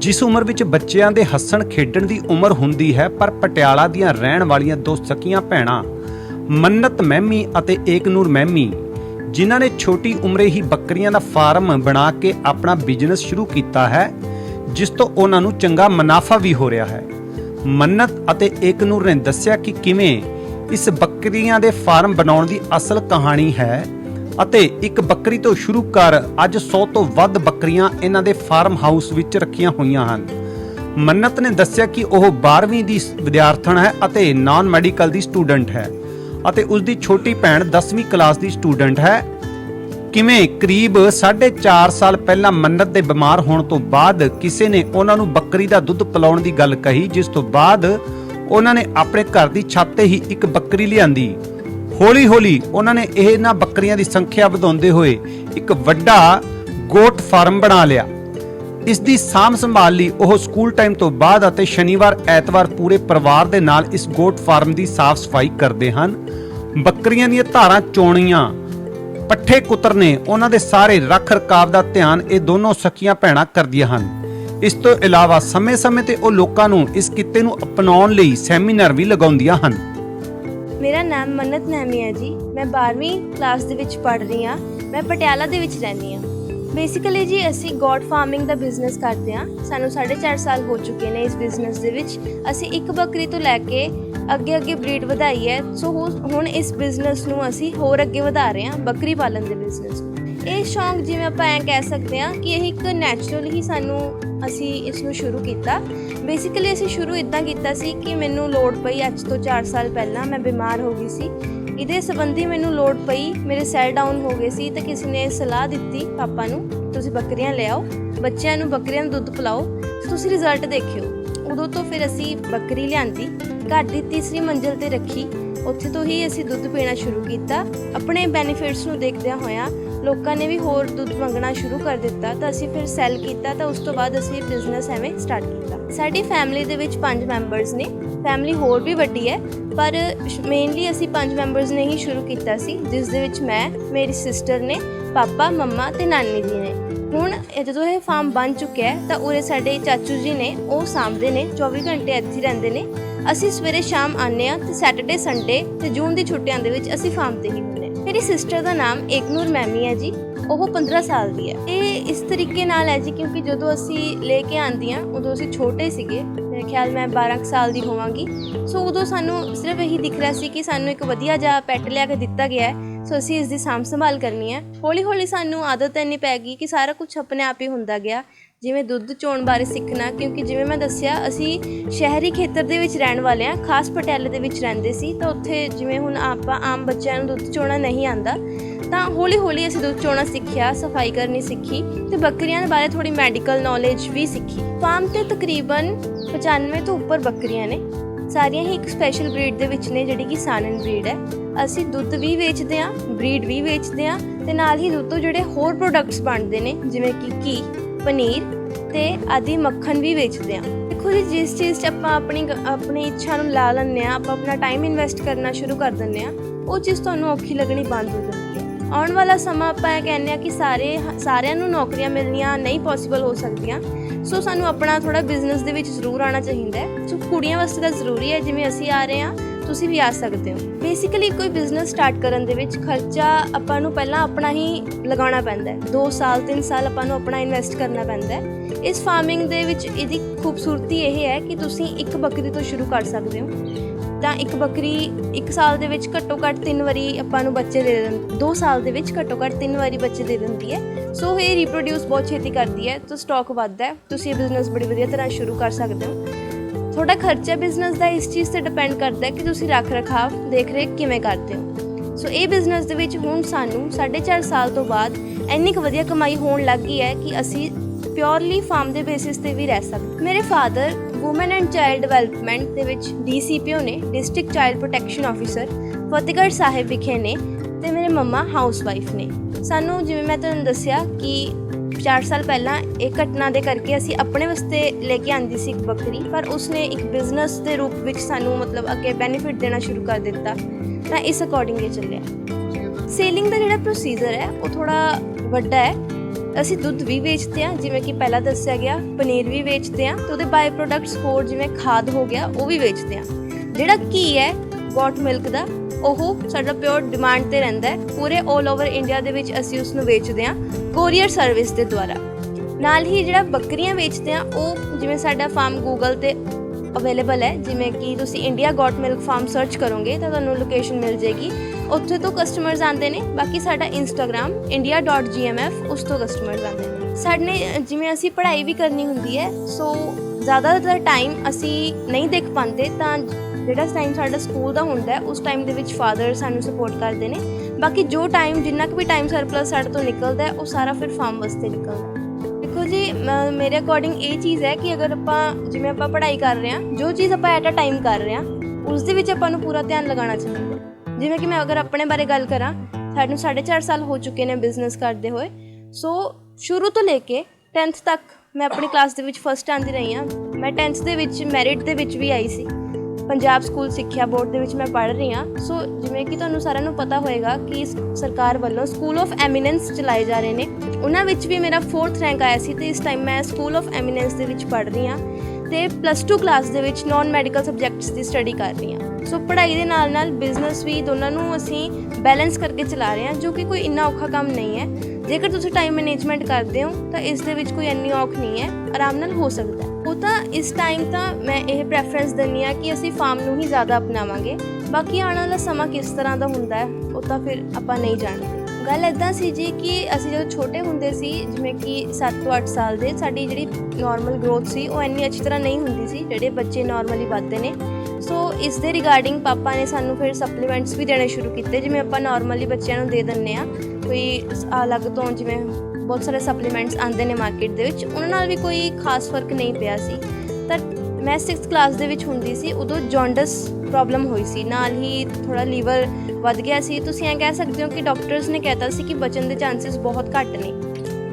ਜਿਸ ਉਮਰ ਵਿੱਚ ਬੱਚਿਆਂ ਦੇ ਹੱਸਣ ਖੇਡਣ ਦੀ ਉਮਰ ਹੁੰਦੀ ਹੈ, ਪਰ ਪਟਿਆਲਾ ਦੀਆਂ ਰਹਿਣ ਵਾਲੀਆਂ ਦੋ ਸਕੀਆਂ ਭੈਣਾਂ, ਮੰਨਤ ਮਹਿਮੀ ਅਤੇ ਏਕਨੂਰ ਮਹਿਮੀ, ਜਿਨ੍ਹਾਂ ਨੇ ਛੋਟੀ ਉਮਰੇ ਹੀ ਬੱਕਰੀਆਂ ਦਾ ਫਾਰਮ ਬਣਾ ਕੇ ਆਪਣਾ ਬਿਜ਼ਨਸ ਸ਼ੁਰੂ ਕੀਤਾ ਹੈ, ਜਿਸ ਤੋਂ ਉਹਨਾਂ ਨੂੰ ਚੰਗਾ ਮੁਨਾਫਾ ਵੀ ਹੋ ਰਿਹਾ ਹੈ। ਮੰਨਤ ਅਤੇ ਏਕਨੂਰ ਨੇ ਦੱਸਿਆ ਕਿ ਕਿਵੇਂ ਇਸ ਬੱਕਰੀਆਂ ਦੇ ਫਾਰਮ ਬਣਾਉਣ ਦੀ ਅਸਲ ਕਹਾਣੀ ਹੈ ਅਤੇ ਇੱਕ ਬੱਕਰੀ ਤੋਂ ਸ਼ੁਰੂ ਕਰ ਅੱਜ 100 ਤੋਂ ਵੱਧ ਬੱਕਰੀਆਂ ਇਹਨਾਂ ਦੇ ਫਾਰਮ ਹਾਊਸ ਵਿੱਚ ਰੱਖੀਆਂ ਹੋਈਆਂ ਹਨ। ਮੰਨਤ ਨੇ ਦੱਸਿਆ ਕਿ ਉਹ 12ਵੀਂ ਦੀ ਵਿਦਿਆਰਥਣ ਹੈ ਅਤੇ ਨਾਨ ਮੈਡੀਕਲ ਦੀ ਸਟੂਡੈਂਟ ਹੈ ਅਤੇ ਉਸ ਦੀ ਛੋਟੀ ਭੈਣ 10ਵੀਂ ਕਲਾਸ ਦੀ ਸਟੂਡੈਂਟ ਹੈ। ਕਿਵੇਂ ਕਰੀਬ 4.5 ਸਾਲ ਪਹਿਲਾਂ ਮੰਨਤ ਦੇ ਬਿਮਾਰ ਹੋਣ ਤੋਂ ਬਾਅਦ ਕਿਸੇ ਨੇ ਉਹਨਾਂ ਨੂੰ ਬੱਕਰੀ ਦਾ ਦੁੱਧ ਪਿਲਾਉਣ ਦੀ ਗੱਲ ਕਹੀ, ਜਿਸ ਤੋਂ ਬਾਅਦ ਉਹਨਾਂ ਨੇ ਆਪਣੇ ਘਰ ਦੀ ਛੱਤ ਤੇ ਹੀ ਇੱਕ ਬੱਕਰੀ ਲਿਆਂਦੀ। ਹੌਲੀ-ਹੌਲੀ ਉਹਨਾਂ ਨੇ ਇਹਨਾਂ ਬੱਕਰੀਆਂ ਦੀ ਸੰਖਿਆ ਵਧਾਉਂਦੇ ਹੋਏ ਇੱਕ ਵੱਡਾ ਗੋਟ ਫਾਰਮ ਬਣਾ ਲਿਆ। ਇਸ ਦੀ ਸਾਂਭ ਸੰਭਾਲ ਲਈ ਉਹ ਸਕੂਲ ਟਾਈਮ ਤੋਂ ਬਾਅਦ ਅਤੇ ਸ਼ਨੀਵਾਰ, ਐਤਵਾਰ ਪੂਰੇ ਪਰਿਵਾਰ ਦੇ ਨਾਲ ਇਸ ਗੋਟ ਫਾਰਮ ਦੀ ਸਾਫ਼ ਸਫ਼ਾਈ ਕਰਦੇ ਹਨ। ਬੱਕਰੀਆਂ ਦੀਆਂ ਧਾਰਾਂ ਚੋਣੀਆਂ, ਪੱਠੇ ਕੁਤਰਨੇ, ਉਹਨਾਂ ਦੇ ਸਾਰੇ ਰੱਖ ਰਕਾਵ ਦਾ ਧਿਆਨ ਇਹ ਦੋਨੋਂ ਸਖੀਆਂ ਭੈਣਾਂ ਕਰਦੀਆਂ ਹਨ। ਇਸ ਤੋਂ ਇਲਾਵਾ ਸਮੇਂ-ਸਮੇਂ ਤੇ ਉਹ ਲੋਕਾਂ ਨੂੰ ਇਸ ਕਿੱਤੇ ਨੂੰ ਅਪਣਾਉਣ ਲਈ ਸੈਮੀਨਾਰ ਵੀ ਲਗਾਉਂਦੀਆਂ ਹਨ। ਮੇਰਾ ਨਾਮ ਮੰਨਤ ਨੈਮੀ ਹੈ ਜੀ। ਮੈਂ 12ਵੀਂ ਕਲਾਸ ਦੇ ਵਿੱਚ ਪੜ੍ਹ ਰਹੀ ਹਾਂ। ਮੈਂ ਪਟਿਆਲਾ ਦੇ ਵਿੱਚ ਰਹਿੰਦੀ ਹਾਂ। ਬੇਸਿਕਲੀ ਜੀ ਅਸੀਂ ਗੋਡ ਫਾਰਮਿੰਗ ਦਾ ਬਿਜ਼ਨਸ ਕਰਦੇ ਹਾਂ। ਸਾਨੂੰ 4.5 ਸਾਲ ਹੋ ਚੁੱਕੇ ਨੇ ਇਸ ਬਿਜ਼ਨਸ ਦੇ ਵਿੱਚ। ਅਸੀਂ ਇੱਕ ਬੱਕਰੀ ਤੋਂ ਲੈ ਕੇ ਅੱਗੇ ਅੱਗੇ ਬਰੀਡ ਵਧਾਈ ਹੈ। ਸੋ ਹੁ- ਹੁਣ ਇਸ ਬਿਜ਼ਨਸ ਨੂੰ ਅਸੀਂ ਹੋਰ ਅੱਗੇ ਵਧਾ ਰਹੇ ਹਾਂ ਬੱਕਰੀ ਪਾਲਣ ਦੇ ਬਿਜ਼ਨਸ ਇਹ ਸ਼ੌਂਕ ਜਿਵੇਂ ਆਪਾਂ ਐਂ ਕਹਿ ਸਕਦੇ ਹਾਂ ਕਿ ਇਹ ਇੱਕ ਨੈਚੁਰਲ ਹੀ ਸਾਨੂੰ ਅਸੀਂ ਇਸ ਨੂੰ ਸ਼ੁਰੂ ਕੀਤਾ। ਬੇਸਿਕਲੀ ਅਸੀਂ ਸ਼ੁਰੂ ਇਦਾਂ ਕੀਤਾ ਸੀ ਕਿ ਮੈਨੂੰ ਲੋੜ ਪਈ ਅੱਜ ਤੋਂ 4 ਸਾਲ ਪਹਿਲਾਂ ਮੈਂ ਬਿਮਾਰ ਹੋ ਗਈ ਸੀ। ਇਹਦੇ ਸੰਬੰਧੀ ਮੈਨੂੰ ਲੋੜ ਪਈ, ਮੇਰੇ ਸੈਲ ਡਾਊਨ ਹੋ ਗਏ ਸੀ ਤੇ ਕਿਸੇ ਨੇ ਸਲਾਹ ਦਿੱਤੀ ਪਾਪਾ ਨੂੰ, ਤੁਸੀਂ ਬੱਕਰੀਆਂ ਲਿਆਓ ਬੱਚਿਆਂ ਨੂੰ ਬੱਕਰੀਆਂ ਦਾ ਦੁੱਧ ਪਿਲਾਓ। ਤੁਸੀਂ ਰਿਜ਼ਲਟ ਦੇਖਿਓ। ਉਦੋਂ ਤੋਂ ਫਿਰ ਅਸੀਂ ਬੱਕਰੀ ਲਿਆਂਦੀ, ਘਰ ਦੀ ਤੀਸਰੀ ਮੰਜ਼ਿਲ ਤੇ ਰੱਖੀ। ਉੱਥੇ ਤੋਂ ਹੀ ਅਸੀਂ ਦੁੱਧ ਪੀਣਾ ਸ਼ੁਰੂ ਕੀਤਾ। ਆਪਣੇ ਬੈਨੀਫਿਟਸ ਨੂੰ ਦੇਖਦਿਆਂ ਹੋਇਆਂ ਲੋਕਾਂ ਨੇ ਵੀ ਹੋਰ ਦੁੱਧ ਮੰਗਣਾ ਸ਼ੁਰੂ ਕਰ ਦਿੱਤਾ, ਤਾਂ ਅਸੀਂ ਫਿਰ ਸੈਲ ਕੀਤਾ, ਤਾਂ ਉਸ ਤੋਂ ਬਾਅਦ ਅਸੀਂ ਬਿਜ਼ਨਸ ਐਵੇਂ ਸਟਾਰਟ ਕੀਤਾ। ਸਾਡੀ ਫੈਮਿਲੀ ਦੇ ਵਿੱਚ ਪੰਜ ਮੈਂਬਰਸ ਨੇ ਫੈਮਿਲੀ ਹੋਰ ਵੀ ਵੱਡੀ ਹੈ, ਪਰ ਮੇਨਲੀ ਅਸੀਂ ਪੰਜ ਮੈਂਬਰਸ ਨੇ ਹੀ ਸ਼ੁਰੂ ਕੀਤਾ ਸੀ, ਜਿਸ ਦੇ ਵਿੱਚ ਮੈਂ, ਮੇਰੀ ਸਿਸਟਰ ਨੇ, ਪਾਪਾ, ਮੰਮਾ ਤੇ ਨਾਨੀ ਜੀ ਨੇ। ਹੁਣ ਜਦੋਂ ਇਹ ਫਾਰਮ ਬਣ ਚੁੱਕਿਆ ਹੈ, ਤਾਂ ਉਰੇ ਸਾਡੇ ਚਾਚੂ ਜੀ ਨੇ, ਉਹ ਸਾਂਭਦੇ ਨੇ 24 ਘੰਟੇ ਇੱਥੇ ਰਹਿੰਦੇ ਨੇ। ਅਸੀਂ ਸਵੇਰੇ ਸ਼ਾਮ ਆਉਂਦੇ ਹਾਂ ਤੇ ਸੈਟਰਡੇ ਸੰਡੇ ਤੇ ਜੂਨ ਦੀ ਛੁੱਟੀਆਂ ਦੇ ਵਿੱਚ ਅਸੀਂ ਫਾਰਮ ਤੇ ਹੀ ਮੇਰੀ ਸਿਸਟਰ ਦਾ ਨਾਮ ਏਕਨੂਰ ਮੈਮੀ ਹੈ ਜੀ। ਉਹ 15 ਸਾਲ ਦੀ ਹੈ। ਇਹ ਇਸ ਤਰੀਕੇ ਨਾਲ ਹੈ ਜੀ ਕਿਉਂਕਿ ਜਦੋਂ ਅਸੀਂ ਲੈ ਕੇ ਆਂਦੀਆਂ ਉਦੋਂ ਅਸੀਂ ਛੋਟੇ ਸੀਗੇ। ਮੇਰੇ ਖਿਆਲ ਮੈਂ 12 ਕੁ ਸਾਲ ਦੀ ਹੋਵਾਂਗੀ। ਸੋ ਉਦੋਂ ਸਾਨੂੰ ਸਿਰਫ ਇਹੀ ਦਿਖ ਰਿਹਾ ਸੀ ਕਿ ਸਾਨੂੰ ਇੱਕ ਵਧੀਆ ਜਿਹਾ ਪੈਟ ਲਿਆ ਕੇ ਦਿੱਤਾ ਗਿਆ ਹੈ। ਸੋ ਅਸੀਂ ਇਸ ਦੀ ਸਾਂਭ ਸੰਭਾਲ ਕਰਨੀ ਹੈ। ਹੌਲੀ ਹੌਲੀ ਸਾਨੂੰ ਆਦਤ ਇੰਨੀ ਪੈ ਗਈ ਕਿ ਸਾਰਾ ਕੁਝ ਆਪਣੇ ਆਪ ਹੀ ਹੁੰਦਾ ਗਿਆ। ਜਿਵੇਂ ਦੁੱਧ ਚੋਣ ਬਾਰੇ ਸਿੱਖਣਾ, ਕਿਉਂਕਿ ਜਿਵੇਂ ਮੈਂ ਦੱਸਿਆ, ਅਸੀਂ ਸ਼ਹਿਰੀ ਖੇਤਰ ਦੇ ਵਿੱਚ ਰਹਿਣ ਵਾਲੇ ਹਾਂ, ਖਾਸ ਪਟਿਆਲੇ ਦੇ ਵਿੱਚ ਰਹਿੰਦੇ ਸੀ, ਤਾਂ ਉੱਥੇ ਜਿਵੇਂ ਹੁਣ ਆਪਾਂ ਆਮ ਬੱਚਿਆਂ ਨੂੰ ਦੁੱਧ ਚੋਣਾ ਨਹੀਂ ਆਂਦਾ, ਤਾਂ ਹੌਲੀ ਹੌਲੀ ਅਸੀਂ ਦੁੱਧ ਚੋਣਾ ਸਿੱਖਿਆ, ਸਫ਼ਾਈ ਕਰਨੀ ਸਿੱਖੀ ਤੇ ਬੱਕਰੀਆਂ ਦੇ ਬਾਰੇ ਥੋੜੀ ਮੈਡੀਕਲ ਨੌਲੇਜ ਵੀ ਸਿੱਖੀ। ਫਾਰਮ ਤੇ ਤਕਰੀਬਨ 95 ਤੋਂ ਉੱਪਰ ਬੱਕਰੀਆਂ ਨੇ। ਸਾਰੀਆਂ ਹੀ ਇੱਕ ਸਪੈਸ਼ਲ ਬਰੀਡ ਦੇ ਵਿੱਚ ਨੇ, ਜਿਹੜੀ ਕਿ ਸਾਨਨ ਬਰੀਡ ਹੈ। ਅਸੀਂ ਦੁੱਧ ਵੀ ਵੇਚਦੇ ਹਾਂ ਬਰੀਡ ਵੀ ਵੇਚਦੇ ਹਾਂ ਤੇ ਨਾਲ ਹੀ ਦੁੱਧ ਤੋਂ ਜਿਹੜੇ ਹੋਰ ਪ੍ਰੋਡਕਟਸ ਬਣਦੇ ਨੇ, ਜਿਵੇਂ ਕਿ ਘੀ ਪਨੀਰ ਤੇ ਆਦਿ ਮੱਖਣ ਵੀ ਵੇਚਦੇ ਹਾਂ। ਦੇਖੋ ਜੀ, ਜਿਸ ਚੀਜ਼ 'ਚ ਆਪਾਂ ਆਪਣੀ ਆਪਣੀ ਇੱਛਾ ਨੂੰ ਲਾ ਲੈਂਦੇ ਹਾਂ, ਆਪਾਂ ਆਪਣਾ ਟਾਈਮ ਇਨਵੈਸਟ ਕਰਨਾ ਸ਼ੁਰੂ ਕਰ ਦਿੰਦੇ ਹਾਂ, ਉਹ ਚੀਜ਼ ਤੁਹਾਨੂੰ ਔਖੀ ਲੱਗਣੀ ਬੰਦ ਹੋ ਜਾਂਦੀ ਹੈ। ਆਉਣ ਵਾਲਾ ਸਮਾਂ ਆਪਾਂ ਇਹ ਕਹਿੰਦੇ ਆ ਕਿ ਸਾਰੇ ਸਾਰਿਆਂ ਨੂੰ ਨੌਕਰੀਆਂ ਮਿਲਣੀਆਂ ਨਹੀਂ ਪੋਸੀਬਲ ਹੋ ਸਕਦੀਆਂ। ਸੋ ਸਾਨੂੰ ਆਪਣਾ ਥੋੜਾ ਬਿਜ਼ਨਸ ਦੇ ਵਿੱਚ ਜ਼ਰੂਰ ਆਉਣਾ ਚਾਹੀਦਾ ਹੈ। ਸੋ ਕੁੜੀਆਂ ਵਾਸਤੇ ਤਾਂ ਜ਼ਰੂਰੀ ਹੈ, ਜਿਵੇਂ ਅਸੀਂ ਆ ਰਹੇ ਹਾਂ ਤੁਸੀਂ ਵੀ ਆ ਸਕਦੇ ਹੋ। ਬੇਸਿਕਲੀ ਕੋਈ ਬਿਜ਼ਨਸ ਸਟਾਰਟ ਕਰਨ ਦੇ ਵਿੱਚ ਖਰਚਾ ਆਪਾਂ ਨੂੰ ਪਹਿਲਾਂ ਆਪਣਾ ਹੀ ਲਗਾਉਣਾ ਪੈਂਦਾ ਹੈ। 2 ਸਾਲ 3 ਸਾਲ ਆਪਾਂ ਨੂੰ ਆਪਣਾ ਇਨਵੈਸਟ ਕਰਨਾ ਪੈਂਦਾ ਹੈ। ਇਸ ਫਾਰਮਿੰਗ ਦੇ ਵਿੱਚ ਇਹਦੀ ਖੂਬਸੂਰਤੀ ਇਹ ਹੈ ਕਿ ਤੁਸੀਂ ਇੱਕ ਬੱਕਰੀ ਤੋਂ ਸ਼ੁਰੂ ਕਰ ਸਕਦੇ ਹੋ। ਤਾਂ ਇੱਕ ਬੱਕਰੀ ਇੱਕ ਸਾਲ ਦੇ ਵਿੱਚ ਘੱਟੋ ਘੱਟ ਤਿੰਨ ਵਾਰੀ ਆਪਾਂ ਨੂੰ ਬੱਚੇ ਦੇ ਦਿੰਦੀ 2 ਸਾਲ ਦੇ ਵਿੱਚ ਘੱਟੋ ਘੱਟ ਤਿੰਨ ਵਾਰੀ ਬੱਚੇ ਦੇ ਦਿੰਦੀ ਹੈ। ਸੋ ਇਹ ਰੀਪਰੋਡਿਊਸ ਬਹੁਤ ਛੇਤੀ ਕਰਦੀ ਹੈ, ਤਾਂ ਸਟਾਕ ਵੱਧਦਾ ਹੈ। ਤੁਸੀਂ ਇਹ ਬਿਜ਼ਨਸ ਬੜੀ ਵਧੀਆ ਤਰ੍ਹਾਂ ਸ਼ੁਰੂ ਕਰ ਸਕਦੇ ਹੋ। ਤੁਹਾਡਾ ਖਰਚਾ ਬਿਜ਼ਨਸ ਦਾ ਇਸ ਚੀਜ਼ ਤੇ ਡਿਪੈਂਡ ਕਰਦਾ ਹੈ ਕਿ ਤੁਸੀਂ ਰੱਖ ਰਖਾਵ ਦੇਖ ਰੇਖ ਕਿਵੇਂ ਕਰਦੇ ਹੋ। ਸੋ ਇਹ ਬਿਜ਼ਨਸ ਦੇ ਵਿੱਚ ਹੁਣ ਸਾਨੂੰ 4.5 ਸਾਲ ਤੋਂ ਬਾਅਦ ਇੰਨੀ ਕੁ ਵਧੀਆ ਕਮਾਈ ਹੋਣ ਲੱਗ ਗਈ ਹੈ ਕਿ ਅਸੀਂ ਪਿਓਰਲੀ ਫਾਰਮ ਦੇ ਬੇਸਿਸ ਤੇ ਵੀ ਰਹਿ ਸਕਦੇ ਮੇਰੇ father women and child development ਦੇ ਵਿੱਚ ਡੀਸੀਪੀਓ ਨੇ district child protection officer Fatehgarh Sahib ਵਿਖੇ ਨੇ ਤੇ ਮੇਰੇ ਮੰਮਾ ਹਾਊਸ ਵਾਈਫ ਨੇ। ਸਾਨੂੰ ਜਿਵੇਂ ਮੈਂ ਤੁਹਾਨੂੰ ਦੱਸਿਆ ਕਿ 4 ਸਾਲ ਪਹਿਲਾਂ ਇਹ ਘਟਨਾ ਦੇ ਕਰਕੇ ਅਸੀਂ ਆਪਣੇ ਵਾਸਤੇ ਲੈ ਕੇ ਆਂਦੀ ਸੀ ਇੱਕ ਬੱਕਰੀ, ਪਰ ਉਸਨੇ ਇੱਕ ਬਿਜ਼ਨਸ ਦੇ ਰੂਪ ਵਿੱਚ ਸਾਨੂੰ ਮਤਲਬ ਅੱਗੇ ਬੈਨੀਫਿਟ ਦੇਣਾ ਸ਼ੁਰੂ ਕਰ ਦਿੱਤਾ। ਤਾਂ ਇਸ ਅਕੋਰਡਿੰਗ ਇਹ ਚੱਲਿਆ। ਸੇਲਿੰਗ ਦਾ ਜਿਹੜਾ ਪ੍ਰੋਸੀਜਰ ਹੈ, ਉਹ ਥੋੜਾ ਵੱਡਾ ਹੈ। ਅਸੀਂ ਦੁੱਧ ਵੀ ਵੇਚਦੇ ਹਾਂ, ਜਿਵੇਂ ਕਿ ਪਹਿਲਾਂ ਦੱਸਿਆ ਗਿਆ, ਪਨੀਰ ਵੀ ਵੇਚਦੇ ਹਾਂ ਤੇ ਉਹਦੇ ਬਾਈ ਪ੍ਰੋਡਕਟਸ ਹੋਰ ਜਿਵੇਂ ਖਾਦ ਹੋ ਗਿਆ, ਉਹ ਵੀ ਵੇਚਦੇ ਹਾਂ। ਜਿਹੜਾ ਘੀ ਹੈ ਗੋਟ ਮਿਲਕ ਦਾ ਉਹ ਸਾਡਾ ਪਿਓਰ ਡਿਮਾਂਡ ਤੇ ਰਹਿੰਦਾ ਹੈ। ਪੂਰੇ 올 ਓਵਰ ਇੰਡੀਆ ਦੇ ਵਿੱਚ ਅਸੀਂ ਉਸ ਨੂੰ ਵੇਚਦੇ ਹਾਂ ਕੋਰੀਅਰ ਸਰਵਿਸ ਦੇ ਦੁਆਰਾ। ਨਾਲ ਹੀ ਜਿਹੜਾ ਬੱਕਰੀਆਂ ਵੇਚਦੇ ਆ ਉਹ ਜਿਵੇਂ ਸਾਡਾ ਫਾਰਮ ਗੂਗਲ ਤੇ ਅਵੇਲੇਬਲ ਹੈ, ਜਿਵੇਂ ਕਿ ਤੁਸੀਂ India goat milk farm search ਕਰੋਗੇ ਤਾਂ ਤੁਹਾਨੂੰ ਲੋਕੇਸ਼ਨ ਮਿਲ ਜੇਗੀ ਉੱਥੇ ਤੋਂ ਕਸਟਮਰਸ ਆਉਂਦੇ ਨੇ, ਬਾਕੀ ਸਾਡਾ ਇੰਸਟਾਗ੍ਰam india.gmf ਉਸ ਤੋਂ ਕਸਟਮਰਸ ਆਉਂਦੇ ਨੇ। ਸਾਡੇ, ਜਿਵੇਂ ਅਸੀਂ ਪੜ੍ਹਾਈ ਵੀ ਕਰਨੀ ਹੁੰਦੀ ਹੈ ਸੋ ਜ਼ਿਆਦਾਤਰ ਟਾਈਮ ਅਸੀਂ ਨਹੀਂ ਦੇਖ ਪਾਉਂਦੇ, ਤਾਂ ਜਿਹੜਾ ਟਾਈਮ ਸਾਡਾ ਸਕੂਲ ਦਾ ਹੁੰਦਾ ਹੈ, ਉਸ ਟਾਈਮ ਦੇ ਵਿੱਚ ਫਾਦਰ ਸਾਨੂੰ ਸਪੋਰਟ ਕਰਦੇ ਨੇ। ਬਾਕੀ ਜੋ ਟਾਈਮ ਜਿੰਨਾ ਕੁ ਵੀ ਟਾਈਮ ਸਰਪਲਸ ਸਾਡੇ ਤੋਂ ਨਿਕਲਦਾ ਹੈ, ਉਹ ਸਾਰਾ ਫਿਰ ਫਾਰਮ ਵਾਸਤੇ ਨਿਕਲਦਾ ਦੇਖੋ ਜੀ, ਮ- ਮੇਰੇ ਅਕੋਰਡਿੰਗ ਇਹ ਚੀਜ਼ ਹੈ ਕਿ ਅਗਰ ਆਪਾਂ, ਜਿਵੇਂ ਆਪਾਂ ਪੜ੍ਹਾਈ ਕਰ ਰਹੇ ਹਾਂ, ਜੋ ਚੀਜ਼ ਆਪਾਂ ਐਟ ਅ ਟਾਈਮ ਕਰ ਰਹੇ ਹਾਂ, ਉਸ ਦੇ ਵਿੱਚ ਆਪਾਂ ਨੂੰ ਪੂਰਾ ਧਿਆਨ ਲਗਾਉਣਾ ਚਾਹੀਦਾ ਜਿਵੇਂ ਕਿ ਮੈਂ ਅਗਰ ਆਪਣੇ ਬਾਰੇ ਗੱਲ ਕਰਾਂ, ਸਾਨੂੰ 4.5 ਸਾਲ ਹੋ ਚੁੱਕੇ ਨੇ ਬਿਜ਼ਨਸ ਕਰਦੇ ਹੋਏ। ਸੋ ਸ਼ੁਰੂ ਤੋਂ ਲੈ ਕੇ 10th ਤੱਕ ਮੈਂ ਆਪਣੀ ਕਲਾਸ ਦੇ ਵਿੱਚ ਫਸਟ ਆਂਦੀ ਰਹੀ ਹਾਂ। ਮੈਂ 10th ਦੇ ਵਿੱਚ ਮੈਰਿਟ ਦੇ ਵਿੱਚ ਵੀ ਆਈ ਸੀ। ਪੰਜਾਬ ਸਕੂਲ ਸਿੱਖਿਆ ਬੋਰਡ ਦੇ ਵਿੱਚ ਮੈਂ ਪੜ੍ਹ ਰਹੀ ਹਾਂ। ਸੋ ਜਿਵੇਂ ਕਿ ਤੁਹਾਨੂੰ ਸਾਰਿਆਂ ਨੂੰ ਪਤਾ ਹੋਏਗਾ ਕਿ ਸਰਕਾਰ ਵੱਲੋਂ ਸਕੂਲ ਆਫ ਐਮੀਨੈਂਸ ਚਲਾਏ ਜਾ ਰਹੇ ਨੇ। ਉਹਨਾਂ ਵਿੱਚ ਵੀ ਮੇਰਾ 4th ਰੈਂਕ ਆਇਆ ਸੀ ਤੇ ਇਸ ਟਾਈਮ ਮੈਂ ਸਕੂਲ ਆਫ ਐਮੀਨੈਂਸ ਦੇ ਵਿੱਚ ਪੜ੍ਹ ਰਹੀ ਹਾਂ ਤੇ ਪਲੱਸ 2 ਕਲਾਸ ਦੇ ਵਿੱਚ ਨਾਨ ਮੈਡੀਕਲ ਸਬਜੈਕਟਸ ਦੀ ਸਟੱਡੀ ਕਰ ਰਹੀ ਹਾਂ। ਸੋ ਪੜ੍ਹਾਈ ਦੇ ਨਾਲ ਨਾਲ ਬਿਜ਼ਨਸ ਵੀ ਦੋਨਾਂ ਨੂੰ ਅਸੀਂ ਬੈਲੈਂਸ ਕਰਕੇ ਚਲਾ ਰਹੇ ਹਾਂ, ਜੋ ਕਿ ਕੋਈ ਇੰਨਾ ਔਖਾ ਕੰਮ ਨਹੀਂ ਹੈ। ਜੇਕਰ ਤੁਸੀਂ ਟਾਈਮ ਮੈਨੇਜਮੈਂਟ ਕਰਦੇ ਹੋ ਤਾਂ ਇਸ ਦੇ ਵਿੱਚ ਕੋਈ ਇੰਨੀ ਔਖ ਨਹੀਂ ਹੈ। ਆਰਾਮ ਨਾਲ ਹੋ ਸਕਦਾ ਹੈ। ਉਹ ਤਾਂ ਇਸ ਟਾਈਮ ਤਾਂ ਮੈਂ ਇਹ ਪ੍ਰੈਫਰੈਂਸ ਦਿੰਦੀ ਆ ਕਿ ਅਸੀਂ ਫਾਰਮ ਨੂੰ ਹੀ ਜ਼ਿਆਦਾ ਅਪਣਾਵਾਂਗੇ। ਬਾਕੀ ਆਉਣ ਵਾਲਾ ਸਮਾਂ ਕਿਸ ਤਰ੍ਹਾਂ ਦਾ ਹੁੰਦਾ ਹੈ, ਉਹ ਤਾਂ ਫਿਰ ਆਪਾਂ ਨਹੀਂ ਜਾਣਦੇ। ਗੱਲ ਇਦਾਂ ਸੀ ਜੀ ਕਿ ਅਸੀਂ ਜਦੋਂ ਛੋਟੇ ਹੁੰਦੇ ਸੀ, ਜਿਵੇਂ ਕਿ 7 ਤੋਂ 8 ਸਾਲ ਦੇ, ਸਾਡੀ ਜਿਹੜੀ ਨਾਰਮਲ ਗਰੋਥ ਸੀ, ਉਹ ਇੰਨੀ ਅੱਛੀ ਤਰ੍ਹਾਂ ਨਹੀਂ ਹੁੰਦੀ ਸੀ, ਜਿਹੜੇ ਬੱਚੇ ਨਾਰਮਲੀ ਵੱਧਦੇ ਨੇ। ਸੋ ਇਸ ਦੇ ਰਿਗਾਰਡਿੰਗ ਪਾਪਾ ਨੇ ਸਾਨੂੰ ਫਿਰ ਸਪਲੀਮੈਂਟਸ ਵੀ ਦੇਣੇ ਸ਼ੁਰੂ ਕੀਤੇ, ਜਿਵੇਂ ਆਪਾਂ ਨਾਰਮਲੀ ਬੱਚਿਆਂ ਨੂੰ ਦੇ ਦਿੰਨੇ ਆ ਕੋਈ ਅਲੱਗ ਤੋਂ ਜਿਵੇਂ ਬਹੁਤ ਸਾਰੇ ਸਪਲੀਮੈਂਟਸ ਆਉਂਦੇ ਨੇ ਮਾਰਕੀਟ ਦੇ ਵਿੱਚ। ਉਹਨਾਂ ਨਾਲ ਵੀ ਕੋਈ ਖਾਸ ਫ਼ਰਕ ਨਹੀਂ ਪਿਆ ਸੀ। ਤਾਂ ਮੈਂ 6th ਕਲਾਸ ਦੇ ਵਿੱਚ ਹੁੰਦੀ ਸੀ, ਉਦੋਂ ਜੌਂਡਸ ਪ੍ਰੋਬਲਮ ਹੋਈ ਸੀ। ਨਾਲ ਹੀ ਥੋੜਾ ਲੀਵਰ ਵੱਧ ਗਿਆ ਸੀ। ਤੁਸੀਂ ਐਂ ਕਹਿ ਸਕਦੇ ਹੋ ਕਿ ਡਾਕਟਰਸ ਨੇ ਕਹਿਤਾ ਸੀ ਕਿ ਬਚਣ ਦੇ ਚਾਂਸਸ ਬਹੁਤ ਘੱਟ ਨੇ।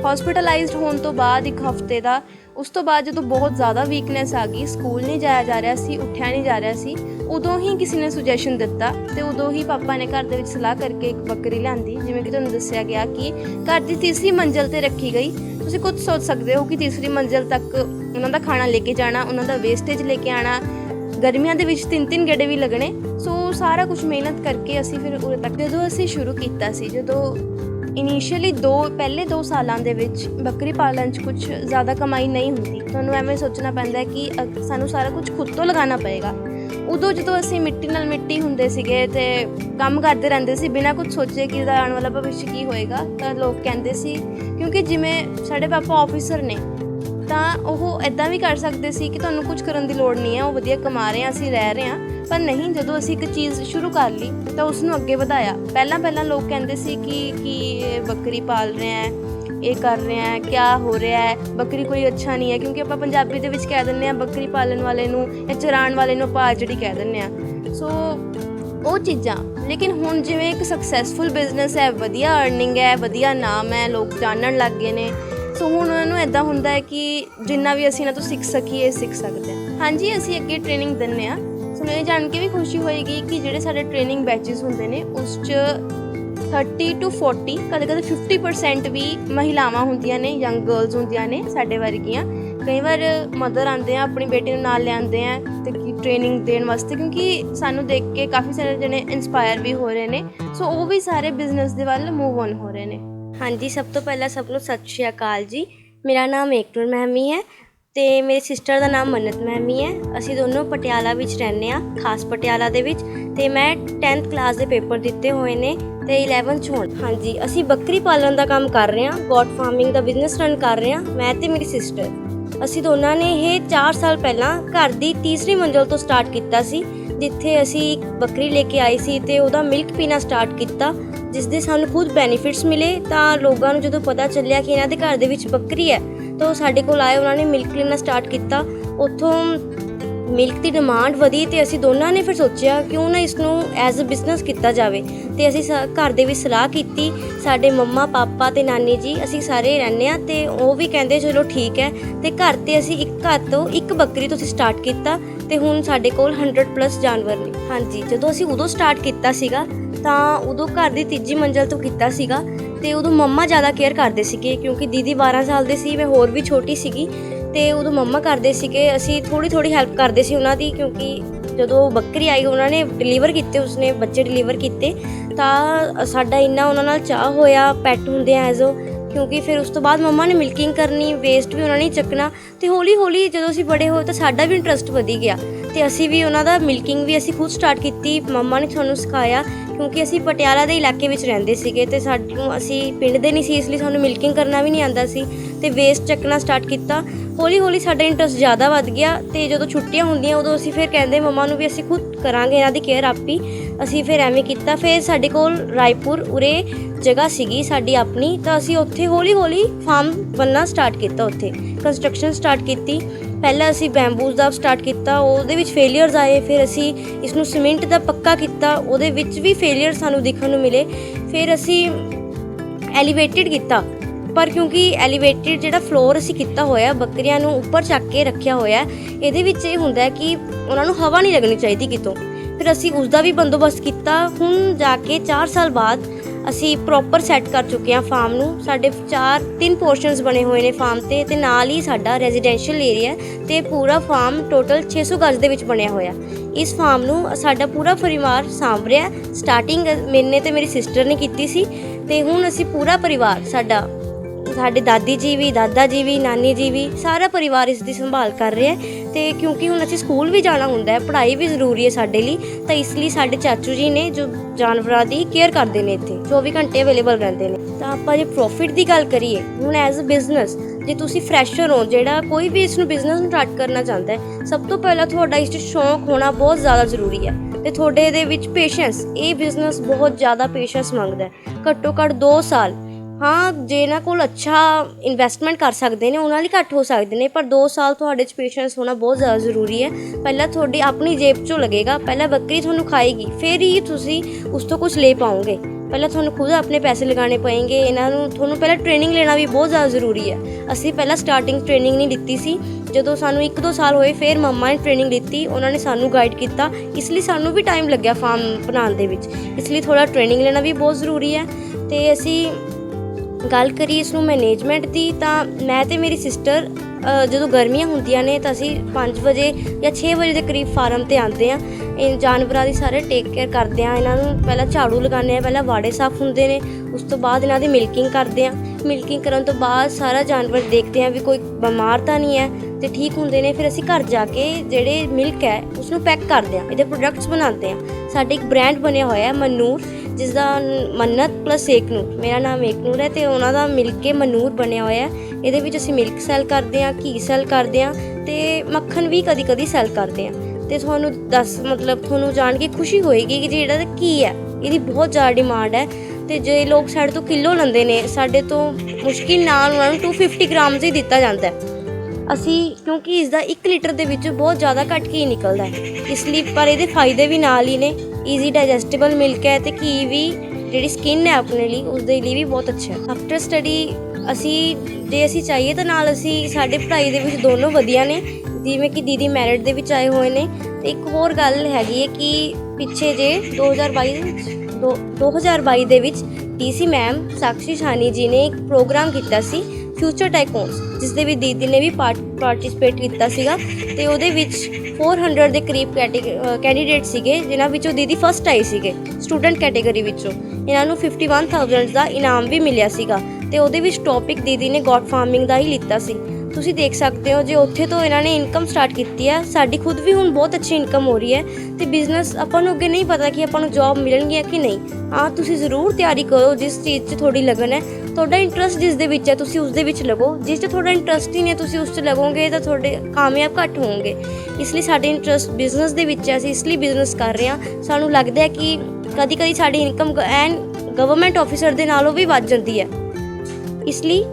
ਹਸਪੀਟਲਾਈਜ਼ਡ ਹੋਣ ਤੋਂ ਬਾਅਦ ਇੱਕ ਹਫ਼ਤੇ ਦਾ, ਉਸ ਤੋਂ ਬਾਅਦ ਜਦੋਂ ਬਹੁਤ ਜ਼ਿਆਦਾ ਵੀਕਨੈਸ ਆ ਗਈ ਸਕੂਲ ਨਹੀਂ ਜਾਇਆ ਜਾ ਰਿਹਾ ਸੀ, ਉੱਠਿਆ ਨਹੀਂ ਜਾ ਰਿਹਾ ਸੀ ਉਦੋਂ ਹੀ ਕਿਸੇ ਨੇ ਸੁਜੈਸ਼ਨ ਦਿੱਤਾ ਤੇ ਉਦੋਂ ਹੀ ਪਾਪਾ ਨੇ ਘਰ ਦੇ ਵਿੱਚ ਸਲਾਹ ਕਰਕੇ ਇੱਕ ਬੱਕਰੀ ਲਿਆਂਦੀ, ਜਿਵੇਂ ਕਿ ਤੁਹਾਨੂੰ ਦੱਸਿਆ ਗਿਆ ਕਿ ਘਰ ਦੀ ਤੀਸਰੀ ਮੰਜ਼ਲ ਤੇ ਰੱਖੀ ਗਈ। ਤੁਸੀਂ ਕੁਝ ਸੋਚ ਸਕਦੇ ਹੋ ਕਿ ਤੀਸਰੀ ਮੰਜ਼ਲ ਤੱਕ ਉਹਨਾਂ ਦਾ ਖਾਣਾ ਲੈ ਕੇ ਜਾਣਾ, ਉਹਨਾਂ ਦਾ ਵੇਸਟੇਜ ਲੈ ਕੇ ਆਣਾ, ਗਰਮੀਆਂ ਦੇ ਵਿੱਚ ਤਿੰਨ ਤਿੰਨ ਗੇੜੇ ਵੀ ਲੱਗਣੇ। ਸੋ ਸਾਰਾ ਕੁਝ ਮਿਹਨਤ ਕਰਕੇ ਅਸੀਂ ਫਿਰ ਉਰੇ ਤੱਕ ਜਦੋਂ ਅਸੀਂ ਸ਼ੁਰੂ ਕੀਤਾ ਸੀ, ਜਦੋਂ ਇਨੀਸ਼ੀਅਲੀ ਦੋ, ਪਹਿਲੇ 2 ਸਾਲਾਂ ਦੇ ਵਿੱਚ ਬੱਕਰੀ ਪਾਲਣ 'ਚ ਕੁਝ ਜ਼ਿਆਦਾ ਕਮਾਈ ਨਹੀਂ ਹੁੰਦੀ, ਤੁਹਾਨੂੰ ਐਵੇਂ ਸੋਚਣਾ ਪੈਂਦਾ ਹੈ ਕਿ ਅ- ਸਾਨੂੰ ਸਾਰਾ ਕੁਝ ਖੁਦ ਤੋਂ ਲਗਾਉਣਾ ਪਏਗਾ। ਉਦੋਂ ਜਦੋਂ ਅਸੀਂ ਮਿੱਟੀ ਨਾਲ ਮਿੱਟੀ ਹੁੰਦੇ ਸੀਗੇ ਤੇ ਕੰਮ ਕਰਦੇ ਰਹਿੰਦੇ ਸੀ, ਬਿਨਾਂ ਕੁਝ ਸੋਚੇ ਕਿ ਇਹਦਾ ਆਉਣ ਵਾਲਾ ਭਵਿੱਖ ਕੀ ਹੋਏਗਾ, ਤਾਂ ਲੋਕ ਕਹਿੰਦੇ ਸੀ, ਕਿਉਂਕਿ ਜਿਵੇਂ ਸਾਡੇ ਪਾਪਾ ਆਫੀਸਰ ਨੇ, ਤਾਂ ਉਹ ਇਦਾਂ ਵੀ ਕਰ ਸਕਦੇ ਸੀ ਕਿ ਤੁਹਾਨੂੰ ਕੁਝ ਕਰਨ ਦੀ ਲੋੜ ਨਹੀਂ ਹੈ, ਉਹ ਵਧੀਆ ਕਮਾ ਰਹੇ ਆ, ਅਸੀਂ ਰਹਿ ਰਹੇ ਆ, ਪਰ ਨਹੀਂ, ਜਦੋਂ ਅਸੀਂ ਇੱਕ ਚੀਜ਼ ਸ਼ੁਰੂ ਕਰ ਲਈ, ਤਾਂ ਉਸ ਨੂੰ ਅੱਗੇ ਵਧਾਇਆ। ਪਹਿਲਾਂ ਪਹਿਲਾਂ ਲੋਕ ਕਹਿੰਦੇ ਸੀ ਕਿ ਕਿ ਬੱਕਰੀ ਪਾਲ ਰਹੇ ਆ ਇਹ ਕਰ ਰਹੇ ਆ ਕੀ ਹੋ ਰਿਹਾ ਹੈ, ਬੱਕਰੀ ਕੋਈ ਅੱਛਾ ਨਹੀਂ ਹੈ, ਕਿਉਂਕਿ ਆਪਾਂ ਪੰਜਾਬੀ ਦੇ ਵਿੱਚ ਕਹਿ ਦਿੰਦੇ ਆ ਬੱਕਰੀ ਪਾਲਣ ਵਾਲੇ ਨੂੰ ਜਾਂ ਚਰਾਉਣ ਵਾਲੇ ਨੂੰ ਆਪਾਂ ਜਿਹੜੀ ਕਹਿ ਦਿੰਦੇ ਆ ਸੋ ਉਹ ਚੀਜ਼ਾਂ, ਲੇਕਿਨ ਹੁਣ ਜਿਵੇਂ ਇੱਕ ਸਕਸੈਸਫੁਲ ਬਿਜ਼ਨਸ ਹੈ, ਵਧੀਆ ਅਰਨਿੰਗ ਹੈ, ਵਧੀਆ ਨਾਮ ਹੈ, ਲੋਕ ਜਾਣਨ ਲੱਗ ਗਏ ਨੇ। ਸੋ ਹੁਣ ਉਹਨਾਂ ਨੂੰ ਇਦਾਂ ਹੁੰਦਾ ਹੈ ਕਿ ਜਿੰਨਾ ਵੀ ਅਸੀਂ ਇਹਨਾਂ ਤੋਂ ਸਿੱਖ ਸਕੀਏ ਸਿੱਖ ਸਕਦੇ ਹਾਂ। ਹਾਂਜੀ, ਅਸੀਂ ਅੱਗੇ ਟ੍ਰੇਨਿੰਗ ਦਿੰਨੇ ਆ ਸਾਨੂੰ ਇਹ ਜਾਣ ਕੇ ਵੀ ਖੁਸ਼ੀ ਹੋਏਗੀ ਕਿ ਜਿਹੜੇ ਸਾਡੇ ਟ੍ਰੇਨਿੰਗ ਬੈਚਸ ਹੁੰਦੇ ਨੇ, ਉਸ 'ਚ 30 ਟੂ 40 ਕਦੇ ਕਦੇ 50% ਵੀ ਮਹਿਲਾਵਾਂ ਹੁੰਦੀਆਂ ਨੇ ਯੰਗ ਗਰਲਸ ਹੁੰਦੀਆਂ ਨੇ ਸਾਡੇ ਵਰਗੀਆਂ। ਕਈ ਵਾਰ ਮਦਰ ਆਉਂਦੇ ਆ, ਆਪਣੀ ਬੇਟੀ ਨੂੰ ਨਾਲ ਲਿਆਂਦੇ ਆ ਤੇ ਕੀ ਟ੍ਰੇਨਿੰਗ ਦੇਣ ਵਾਸਤੇ, ਕਿਉਂਕਿ ਸਾਨੂੰ ਦੇਖ ਕੇ ਕਾਫੀ ਸਾਰੇ ਜਣੇ ਇਨਸਪਾਇਰ ਵੀ ਹੋ ਰਹੇ ਨੇ। ਸੋ ਉਹ ਵੀ ਸਾਰੇ ਬਿਜ਼ਨਸ ਦੇ ਵੱਲ ਮੂਵ ਔਨ ਹੋ ਰਹੇ ਨੇ। ਹਾਂਜੀ, ਸਭ ਤੋਂ ਪਹਿਲਾਂ ਸਭ ਨੂੰ ਸਤਿ ਸ਼੍ਰੀ ਅਕਾਲ ਜੀ। ਮੇਰਾ ਨਾਮ ਏਕਨੂਰ ਮਹਿਮੀ ਹੈ। ਤੇ ਮੇਰੀ ਸਿਸਟਰ ਦਾ ਨਾਮ ਮੰਨਤ ਮਹਿਮੀ ਹੈ ਅਸੀਂ ਦੋਨੋਂ ਪਟਿਆਲਾ ਵਿੱਚ ਰਹਿੰਦੇ ਆ ਖਾਸ ਪਟਿਆਲਾ ਦੇ ਵਿੱਚ। ਤੇ ਮੈਂ 10th ਕਲਾਸ ਦੇ ਪੇਪਰ ਦਿੱਤੇ ਹੋਏ ਨੇ ਤੇ 11th ਚ ਹੁਣ। ਹਾਂਜੀ, ਅਸੀਂ ਬੱਕਰੀ ਪਾਲਣ ਦਾ ਕੰਮ ਕਰ ਰਹੇ ਹਾਂ ਗੋਟ ਫਾਰਮਿੰਗ ਦਾ ਬਿਜ਼ਨਸ ਰਨ ਕਰ ਰਹੇ ਹਾਂ, ਮੈਂ ਤੇ ਮੇਰੀ ਸਿਸਟਰ ਅਸੀਂ ਦੋਨਾਂ ਨੇ ਇਹ 4 ਸਾਲ ਪਹਿਲਾਂ ਘਰ ਦੀ ਤੀਸਰੀ ਮੰਜ਼ਲ ਤੋਂ ਸਟਾਰਟ ਕੀਤਾ ਸੀ, ਜਿੱਥੇ ਅਸੀਂ ਇੱਕ ਬੱਕਰੀ ਲੈ ਕੇ ਆਈ ਸੀ ਤੇ ਉਹਦਾ ਮਿਲਕ ਪੀਣਾ ਸਟਾਰਟ ਕੀਤਾ ਜਿਸ ਦੇ ਸਾਨੂੰ ਖੁਦ ਬੈਨੀਫਿਟਸ ਮਿਲੇ ਤਾਂ ਲੋਕਾਂ ਨੂੰ ਜਦੋਂ ਪਤਾ ਚੱਲਿਆ ਕਿ ਇਹਨਾਂ ਦੇ ਘਰ ਦੇ ਵਿੱਚ ਬੱਕਰੀ ਹੈ ਤਾਂ ਸਾਡੇ ਕੋਲ ਆਏ, ਉਹਨਾਂ ਨੇ ਮਿਲਕ ਲੈਣਾ ਸਟਾਰਟ ਕੀਤਾ। ਉੱਥੋਂ ਮਿਲਕ ਦੀ ਡਿਮਾਂਡ ਵਧੀ ਤੇ ਅਸੀਂ ਦੋਨਾਂ ਨੇ ਫਿਰ ਸੋਚਿਆ ਕਿਉਂ ਨਾ ਇਸ ਨੂੰ ਐਜ਼ ਅ ਬਿਜ਼ਨਸ ਕੀਤਾ ਜਾਵੇ। ਤੇ ਅਸੀਂ ਸਾ- ਘਰ ਦੇ ਵਿੱਚ ਸਲਾਹ ਕੀਤੀ, ਸਾਡੇ ਮੰਮਾ, ਪਾਪਾ ਤੇ ਨਾਨੀ ਜੀ, ਅਸੀਂ ਸਾਰੇ ਰਹਿੰਦੇ ਆ ਤੇ ਉਹ ਵੀ ਕਹਿੰਦੇ ਚਲੋ ਠੀਕ ਹੈ। ਤੇ ਘਰ ਤੇ ਅਸੀਂ ਇੱਕ ਘਰ ਤੋਂ ਇੱਕ ਬੱਕਰੀ ਤੋਂ ਅਸੀਂ ਸਟਾਰਟ ਕੀਤਾ ਤੇ ਹੁਣ ਸਾਡੇ ਕੋਲ 100 ਪਲੱਸ ਜਾਨਵਰ ਨੇ। ਹਾਂਜੀ, ਜਦੋਂ ਅਸੀਂ ਉਦੋਂ ਸਟਾਰਟ ਕੀਤਾ ਸੀਗਾ, ਤਾਂ ਉਦੋਂ ਘਰ ਦੀ ਤੀਜੀ ਮੰਜ਼ਲ ਤੋਂ ਕੀਤਾ ਸੀਗਾ। ਤੇ ਉਦੋਂ ਮੰਮਾ ਜ਼ਿਆਦਾ ਕੇਅਰ ਕਰਦੇ ਸੀਗੇ, ਕਿਉਂਕਿ ਦੀਦੀ 12 ਸਾਲ ਦੇ ਸੀ, ਮੈਂ ਹੋਰ ਵੀ ਛੋਟੀ ਸੀਗੀ, ਤੇ ਉਦੋਂ ਮੰਮਾ ਕਰਦੇ ਸੀਗੇ, ਅਸੀਂ ਥੋੜੀ ਥੋੜੀ ਹੈਲਪ ਕਰਦੇ ਸੀ ਉਹਨਾਂ ਦੀ, ਕਿਉਂਕਿ ਜਦੋਂ ਬੱਕਰੀ ਆਈ, ਉਹਨਾਂ ਨੇ ਡਿਲੀਵਰ ਕੀਤੇ, ਉਸਨੇ ਬੱਚੇ ਡਿਲੀਵਰ ਕੀਤੇ, ਤਾਂ ਸਾਡਾ ਇੰਨਾ ਉਹਨਾਂ ਨਾਲ ਚਾਹ ਹੋਇਆ ਪੈਟ ਹੁੰਦੇ ਆ ਐਜ਼ ਕਿਉਂਕਿ ਫਿਰ ਉਸ ਤੋਂ ਬਾਅਦ ਮੰਮਾ ਨੇ ਮਿਲਕਿੰਗ ਕਰਨੀ ਵੇਸਟ ਵੀ ਉਹਨਾਂ ਨੇ ਚੱਕਣਾ, ਤੇ ਹੌਲੀ ਹੌਲੀ ਜਦੋਂ ਅਸੀਂ ਬੜੇ ਹੋਏ, ਤਾਂ ਸਾਡਾ ਵੀ ਇੰਟਰਸਟ ਵਧੀ ਗਿਆ, ਤੇ ਅਸੀਂ ਵੀ ਉਹਨਾਂ ਦਾ ਮਿਲਕਿੰਗ ਵੀ ਅਸੀਂ ਖੁਦ ਸਟਾਰਟ ਕੀਤੀ, ਮੰਮਾ ਨੇ ਸਾਨੂੰ ਸਿਖਾਇਆ ਕਿਉਂਕਿ ਅਸੀਂ ਪਟਿਆਲਾ ਦੇ ਇਲਾਕੇ ਵਿੱਚ ਰਹਿੰਦੇ ਸੀਗੇ ਤੇ ਸਾਨੂੰ ਅਸੀਂ ਪਿੰਡ ਦੇ ਨਹੀਂ ਸੀ, ਇਸ ਲਈ ਸਾਨੂੰ ਮਿਲਕਿੰਗ ਕਰਨਾ ਵੀ ਨਹੀਂ ਆਂਦਾ ਸੀ ਤੇ ਵੇਸਟ ਚੱਕਣਾ ਸਟਾਰਟ ਕੀਤਾ। ਹੌਲੀ ਹੌਲੀ ਸਾਡਾ ਇੰਟਰਸਟ ਜ਼ਿਆਦਾ ਵੱਧ ਗਿਆ ਤੇ ਜਦੋਂ ਛੁੱਟੀਆਂ ਹੁੰਦੀਆਂ, ਉਦੋਂ ਅਸੀਂ ਫਿਰ ਕਹਿੰਦੇ ਮੰਮਾ ਨੂੰ ਵੀ ਅਸੀਂ ਖੁਦ ਕਰਾਂਗੇ ਇਹਨਾਂ ਦੀ ਕੇਅਰ ਆਪੀ। ਅਸੀਂ ਫਿਰ ਐਵੇਂ ਕੀਤਾ, ਫਿਰ ਸਾਡੇ ਕੋਲ ਰਾਏਪੁਰ ਉਰੇ ਜਗ੍ਹਾ ਸੀਗੀ ਸਾਡੀ ਆਪਣੀ, ਤਾਂ ਅਸੀਂ ਉੱਥੇ ਹੌਲੀ ਹੌਲੀ ਫਾਰਮ ਬਣਨਾ ਸਟਾਰਟ ਕੀਤਾ ਉੱਥੇ। ਕੰਸਟਰਕਸ਼ਨ ਸਟਾਰਟ ਕੀਤੀ। ਪਹਿਲਾਂ ਅਸੀਂ ਬੈਂਬੂਸ ਦਾ ਸਟਾਰਟ ਕੀਤਾ, ਉਹਦੇ ਵਿੱਚ ਫੇਲਿਅਰਸ ਆਏ, ਫਿਰ ਅਸੀਂ ਇਸ ਨੂੰ ਸੀਮੈਂਟ ਦਾ ਪੱਕਾ ਕੀਤਾ, ਉਹਦੇ ਵਿੱਚ ਵੀ ਫੇਲਿਅਰ ਸਾਨੂੰ ਦੇਖਣ ਨੂੰ ਮਿਲੇ। ਫਿਰ ਅਸੀਂ ਐਲੀਵੇਟਡ ਕੀਤਾ। ਪਰ ਕਿਉਂਕਿ ਐਲੀਵੇਟਡ ਜਿਹੜਾ ਫਲੋਰ ਅਸੀਂ ਕੀਤਾ ਹੋਇਆ, ਬੱਕਰੀਆਂ ਨੂੰ ਉੱਪਰ ਚੱਕ ਕੇ ਰੱਖਿਆ ਹੋਇਆ, ਇਹਦੇ ਵਿੱਚ ਇਹ ਹੁੰਦਾ ਹੈ ਕਿ ਉਹਨਾਂ ਨੂੰ ਹਵਾ ਨਹੀਂ ਲੱਗਣੀ ਚਾਹੀਦੀ ਕਿਤੋਂ। ਫਿਰ ਅਸੀਂ ਉਸ ਦਾ ਵੀ ਬੰਦੋਬਸਤ ਕੀਤਾ। ਹੁਣ ਜਾ ਕੇ 4 ਸਾਲ ਬਾਅਦ ਅਸੀਂ ਪ੍ਰੋਪਰ ਸੈੱਟ ਕਰ ਚੁੱਕੇ ਹਾਂ ਫਾਰਮ ਨੂੰ। ਸਾਡੇ ਚਾਰ, ਤਿੰਨ ਪੋਰਸ਼ਨਸ ਬਣੇ ਹੋਏ ਨੇ ਫਾਰਮ ਤੇ ਤੇ ਨਾਲ ਹੀ ਸਾਡਾ ਰੈਜ਼ੀਡੈਂਸ਼ੀਅਲ ਏਰੀਆ ਤੇ ਪੂਰਾ ਫਾਰਮ ਟੋਟਲ 600 ਗਜ਼ ਦੇ ਵਿੱਚ ਬਣਿਆ ਹੋਇਆ ਇਸ ਫਾਰਮ ਨੂੰ ਸਾਡਾ ਪੂਰਾ ਪਰਿਵਾਰ ਸਾਂਭ ਰਿਹਾ ਸਟਾਰਟਿੰਗ ਮੈਨੇ ਤੇ ਮੇਰੀ ਸਿਸਟਰ ਨੇ ਕੀਤੀ ਸੀ ਤੇ ਹੁਣ ਅਸੀਂ ਪੂਰਾ ਪਰਿਵਾਰ ਸਾਡਾ ਸਾਡੇ ਦਾਦੀ ਜੀ ਵੀ, ਦਾਦਾ ਜੀ ਵੀ, ਨਾਨੀ ਜੀ ਵੀ, ਸਾਰਾ ਪਰਿਵਾਰ ਇਸ ਦੀ ਸੰਭਾਲ ਕਰ ਰਿਹਾ ਹੈ ਤੇ ਕਿਉਂਕਿ ਹੁਣ ਅਸੀਂ ਸਕੂਲ ਵੀ ਜਾਣਾ ਹੁੰਦਾ ਹੈ, ਪੜ੍ਹਾਈ ਵੀ ਜ਼ਰੂਰੀ ਹੈ ਸਾਡੇ ਲਈ, ਤਾਂ ਇਸ ਲਈ ਸਾਡੇ ਚਾਚੂ ਜੀ ਨੇ ਜੋ ਜਾਨਵਰਾਂ ਦੀ ਕੇਅਰ ਕਰਦੇ ਨੇ ਇੱਥੇ 24 ਘੰਟੇ ਅਵੇਲੇਬਲ ਰਹਿੰਦੇ ਨੇ। ਤਾਂ ਆਪਾਂ ਜੇ ਪ੍ਰੋਫਿਟ ਦੀ ਗੱਲ ਕਰੀਏ, ਹੁਣ ਐਜ਼ ਅ ਬਿਜ਼ਨਸ ਜੇ ਤੁਸੀਂ ਫਰੈਸ਼ਰ ਹੋ, ਜਿਹੜਾ ਕੋਈ ਵੀ ਇਸ ਨੂੰ ਬਿਜ਼ਨਸ ਨੂੰ ਸਟਾਰਟ ਕਰਨਾ ਚਾਹੁੰਦਾ ਹੈ, ਸਭ ਤੋਂ ਪਹਿਲਾਂ ਤੁਹਾਡਾ ਇਸ 'ਚ ਸ਼ੌਂਕ ਹੋਣਾ ਬਹੁਤ ਜ਼ਿਆਦਾ ਜ਼ਰੂਰੀ ਹੈ। ਤੇ ਤੁਹਾਡੇ ਦੇ ਵਿੱਚ ਪੇਸ਼ੈਂਸ ਇਹ ਬਿਜ਼ਨਸ ਬਹੁਤ ਜ਼ਿਆਦਾ ਪੇਸ਼ੈਂਸ ਮੰਗਦਾ ਹੈ। ਘੱਟੋ ਘੱਟ 2 ਸਾਲ ਹਾਂ, ਜੇ ਇਹਨਾਂ ਕੋਲ ਅੱਛਾ ਇਨਵੈਸਟਮੈਂਟ ਕਰ ਸਕਦੇ ਨੇ, ਉਹਨਾਂ ਲਈ ਘੱਟ ਹੋ ਸਕਦੇ ਨੇ, ਪਰ 2 ਸਾਲ ਤੁਹਾਡੇ 'ਚ ਪੇਸ਼ੈਂਸ ਹੋਣਾ ਬਹੁਤ ਜ਼ਿਆਦਾ ਜ਼ਰੂਰੀ ਹੈ। ਪਹਿਲਾਂ ਤੁਹਾਡੀ ਆਪਣੀ ਜੇਬ 'ਚੋਂ ਲੱਗੇਗਾ, ਪਹਿਲਾਂ ਬੱਕਰੀ ਤੁਹਾਨੂੰ ਖਾਏਗੀ, ਫਿਰ ਹੀ ਤੁਸੀਂ ਉਸ ਤੋਂ ਕੁਝ ਲੈ ਪਾਓਗੇ। ਪਹਿਲਾਂ ਤੁਹਾਨੂੰ ਖੁਦ ਆਪਣੇ ਪੈਸੇ ਲਗਾਉਣੇ ਪਏਗੇ, ਇਹਨਾਂ ਨੂੰ ਤੁਹਾਨੂੰ ਪਹਿਲਾਂ ਟ੍ਰੇਨਿੰਗ ਲੈਣਾ ਵੀ ਬਹੁਤ ਜ਼ਿਆਦਾ ਜ਼ਰੂਰੀ ਹੈ। ਅਸੀਂ ਪਹਿਲਾਂ ਸਟਾਰਟਿੰਗ ਟ੍ਰੇਨਿੰਗ ਨਹੀਂ ਦਿੱਤੀ ਸੀ, ਜਦੋਂ ਸਾਨੂੰ 1-2 ਸਾਲ ਹੋਏ, ਫਿਰ ਮੰਮਾ ਨੇ ਟ੍ਰੇਨਿੰਗ ਦਿੱਤੀ, ਉਹਨਾਂ ਨੇ ਸਾਨੂੰ ਗਾਈਡ ਕੀਤਾ, ਇਸ ਲਈ ਸਾਨੂੰ ਵੀ ਟਾਈਮ ਲੱਗਿਆ ਫਾਰਮ ਬਣਾਉਣ ਦੇ ਵਿੱਚ। ਇਸ ਲਈ ਥੋੜਾ ਟ੍ਰੇਨਿੰਗ ਲੈਣਾ ਵੀ ਬਹੁਤ ਜ਼ਰੂਰੀ ਹੈ, ਤੇ ਅਸੀਂ ਗੱਲ ਕਰੀ ਇਸ ਨੂੰ ਮੈਨੇਜਮੈਂਟ ਦੀ, ਤਾਂ ਮੈਂ ਤੇ ਮੇਰੀ ਸਿਸਟਰ ਜਦੋਂ ਗਰਮੀਆਂ ਹੁੰਦੀਆਂ ਨੇ ਤਾਂ ਅਸੀਂ 5 ਵਜੇ ਜਾਂ 6 ਵਜੇ ਦੇ ਕਰੀਬ ਫਾਰਮ ਤੇ ਆਉਂਦੇ ਆ ਇਹ ਜਾਨਵਰਾਂ ਦੀ ਸਾਰੇ ਟੇਕ ਕੇਅਰ ਕਰਦੇ ਆ ਇਹਨਾਂ ਨੂੰ ਪਹਿਲਾਂ ਝਾੜੂ ਲਗਾਉਂਦੇ ਆ ਪਹਿਲਾਂ ਵਾੜੇ ਸਾਫ਼ ਹੁੰਦੇ ਨੇ, ਉਸ ਤੋਂ ਬਾਅਦ ਇਹਨਾਂ ਦੀ ਮਿਲਕਿੰਗ ਕਰਦੇ ਆ ਮਿਲਕਿੰਗ ਕਰਨ ਤੋਂ ਬਾਅਦ ਸਾਰਾ ਜਾਨਵਰ ਦੇਖਦੇ ਆ ਵੀ ਕੋਈ ਬਿਮਾਰ ਤਾਂ ਨਹੀਂ ਹੈ ਤੇ ਠੀਕ ਹੁੰਦੇ ਨੇ, ਫਿਰ ਅਸੀਂ ਘਰ ਜਾ ਕੇ ਜਿਹੜੇ ਮਿਲਕ ਹੈ ਉਸ ਨੂੰ ਪੈਕ ਕਰਦੇ ਆ ਇਹਦੇ ਪ੍ਰੋਡਕਟਸ ਬਣਾਉਂਦੇ ਆ ਸਾਡੇ ਇੱਕ ਬ੍ਰਾਂਡ ਬਣਿਆ ਹੋਇਆ ਹੈ ਮਨੂਰ ਜਿਸ ਦਾ ਮੰਨਤ ਪਲੱਸ ਏਕਨੂਰ। ਮੇਰਾ ਨਾਮ ਏਕਨੂਰ ਹੈ ਤੇ ਉਹਨਾਂ ਦਾ ਮਿਲ ਕੇ ਮਨੂਰ ਬਣਿਆ ਹੋਇਆ ਹੈ। ਇਹਦੇ ਵਿੱਚ ਅਸੀਂ ਮਿਲਕ ਸੈਲ ਕਰਦੇ ਹਾਂ, ਘੀ ਸੈਲ ਕਰਦੇ ਹਾਂ ਤੇ ਮੱਖਣ ਵੀ ਕਦੀ-ਕਦੀ ਸੈਲ ਕਰਦੇ ਹਾਂ। ਤੇ ਤੁਹਾਨੂੰ ਦੱਸ, ਮਤਲਬ ਤੁਹਾਨੂੰ ਜਾਣ ਕੇ ਖੁਸ਼ੀ ਹੋਏਗੀ ਕਿ ਜਿਹੜਾ ਇਹ ਕੀ ਹੈ, ਇਹਦੀ ਬਹੁਤ ਜ਼ਿਆਦਾ ਡਿਮਾਂਡ ਹੈ। ਤੇ ਜੇ ਲੋਕ ਸਾਡੇ ਤੋਂ ਕਿਲੋ ਲੈਂਦੇ ਨੇ, ਸਾਡੇ ਤੋਂ ਮੁਸ਼ਕਿਲ ਨਾਲ ਉਹਨਾਂ ਨੂੰ 250 ਗ੍ਰਾਮਸ ਹੀ ਦਿੱਤਾ ਜਾਂਦਾ ਹੈ। ਅਸੀਂ, ਕਿਉਂਕਿ ਇਸ ਦਾ 1 ਲੀਟਰ ਦੇ ਵਿੱਚ ਬਹੁਤ ਜ਼ਿਆਦਾ ਘੱਟ ਘੀ ਨਿਕਲਦਾ ਹੈ। ਇਸ ਲਈ ਪਰ ਇਹਦੇ ਫਾਇਦੇ ਵੀ ਨਾਲ ਹੀ ਨੇ। ਈਜ਼ੀ ਡਾਈਜੈਸਟੇਬਲ ਮਿਲਕ ਹੈ ਤੇ ਘੀ ਵੀ, ਜਿਹੜੀ ਸਕਿਨ ਹੈ ਆਪਣੇ ਲਈ ਉਸ ਦੇ ਲਈ ਵੀ ਬਹੁਤ ਅੱਛਾ ਹੈ। ਆਫਟਰ ਸਟੱਡੀ ਅਸੀਂ, ਜੇ ਅਸੀਂ ਚਾਹੀਏ ਤਾਂ ਨਾਲ ਅਸੀਂ ਸਾਡੇ ਪੜ੍ਹਾਈ ਦੇ ਵਿੱਚ ਦੋਨੋਂ ਵਧੀਆ ਨੇ। ਜਿਵੇਂ ਕਿ ਦੀਦੀ ਮੈਰਿਟ ਦੇ ਵਿੱਚ ਆਏ ਹੋਏ ਨੇ। ਤੇ ਇੱਕ ਹੋਰ ਗੱਲ ਹੈਗੀ ਹੈ ਕਿ ਪਿੱਛੇ ਜੇ 2022 ਦੇ ਵਿੱਚ 2022 ਦੇ ਵਿੱਚ ਡੀਸੀ ਮੈਮ ਸਾਕਸ਼ੀ ਸ਼ਾਨੀ ਜੀ ਨੇ ਇੱਕ ਪ੍ਰੋਗਰਾਮ ਕੀਤਾ ਸੀ ਫਿਊਚਰ ਟਾਈਕੂਨਸ ਜਿਸ ਦੇ ਵਿੱਚ ਦੀਦੀ ਨੇ ਵੀ ਪਾਰਟਿਸਿਪੇਟ ਕੀਤਾ ਸੀਗਾ ਤੇ ਉਹਦੇ ਵਿੱਚ 400 ਦੇ ਕਰੀਬ ਕੈਂਡੀਡੇਟ ਸੀਗੇ, ਜਿਨ੍ਹਾਂ ਵਿੱਚੋਂ ਦੀਦੀ ਫਸਟ ਆਈ ਸੀਗੇ ਸਟੂਡੈਂਟ ਕੈਟਾਗਰੀ ਵਿੱਚੋਂ। ਇਹਨਾਂ ਨੂੰ 51000 ਦਾ ਇਨਾਮ ਵੀ ਮਿਲਿਆ ਸੀਗਾ ਤੇ ਉਹਦੇ ਵਿੱਚ ਟੌਪਿਕ ਦੀਦੀ ਨੇ ਗੋਡ ਫਾਰਮਿੰਗ ਦਾ ਹੀ ਲਿੱਤਾ ਸੀ। ਤੁਸੀਂ ਦੇਖ ਸਕਦੇ ਹੋ ਜੇ ਉੱਥੇ ਤੋਂ ਇਹਨਾਂ ਨੇ ਇਨਕਮ ਸਟਾਰਟ ਕੀਤੀ ਹੈ ਸਾਡੀ ਖੁਦ ਵੀ ਹੁਣ ਬਹੁਤ ਅੱਛੀ ਇਨਕਮ ਹੋ ਰਹੀ ਹੈ ਤੇ ਬਿਜ਼ਨਸ ਆਪਾਂ ਨੂੰ ਅੱਗੇ ਨਹੀਂ ਪਤਾ ਕਿ ਆਪਾਂ ਨੂੰ ਜੌਬ ਮਿਲਣਗੀਆਂ ਕਿ ਨਹੀਂ। ਹਾਂ ਤੁਸੀਂ ਜ਼ਰੂਰ ਤਿਆਰੀ ਕਰੋ ਜਿਸ ਚੀਜ਼ 'ਚ ਤੁਹਾਡੀ ਲਗਨ ਹੈ। ਤੁਹਾਡਾ ਇੰਟਰਸਟ ਜਿਸ ਦੇ ਵਿੱਚ ਹੈ, ਤੁਸੀਂ ਉਸ ਦੇ ਵਿੱਚ ਲੱਗੋ ਜਿਸ 'ਚ ਤੁਹਾਡਾ ਇੰਟਰਸਟ ਹੀ ਨਹੀਂ ਹੈ, ਤੁਸੀਂ ਉਸ 'ਚ ਲੱਗੋਗੇ ਤਾਂ ਤੁਹਾਡੇ ਕਾਮਯਾਬ ਘੱਟ ਹੋਵੋਗੇ। ਇਸ ਲਈ ਸਾਡੇ ਇੰਟਰਸਟ ਬਿਜ਼ਨਸ ਦੇ ਵਿੱਚ ਹੈ, ਅਸੀਂ ਇਸ ਲਈ ਬਿਜ਼ਨਸ ਕਰ ਰਹੇ ਹਾਂ। ਸਾਨੂੰ ਲੱਗਦਾ ਹੈ ਕਿ ਕਦੀ ਕਦੀ ਸਾਡੀ ਇਨਕਮ ਐਂਡ ਗਵਰਨਮੈਂਟ ਆਫੀਸਰ ਦੇ ਨਾਲੋਂ ਵੀ ਵੱਧ ਜਾਂਦੀ ਹੈ। ਇਸ ਲਈ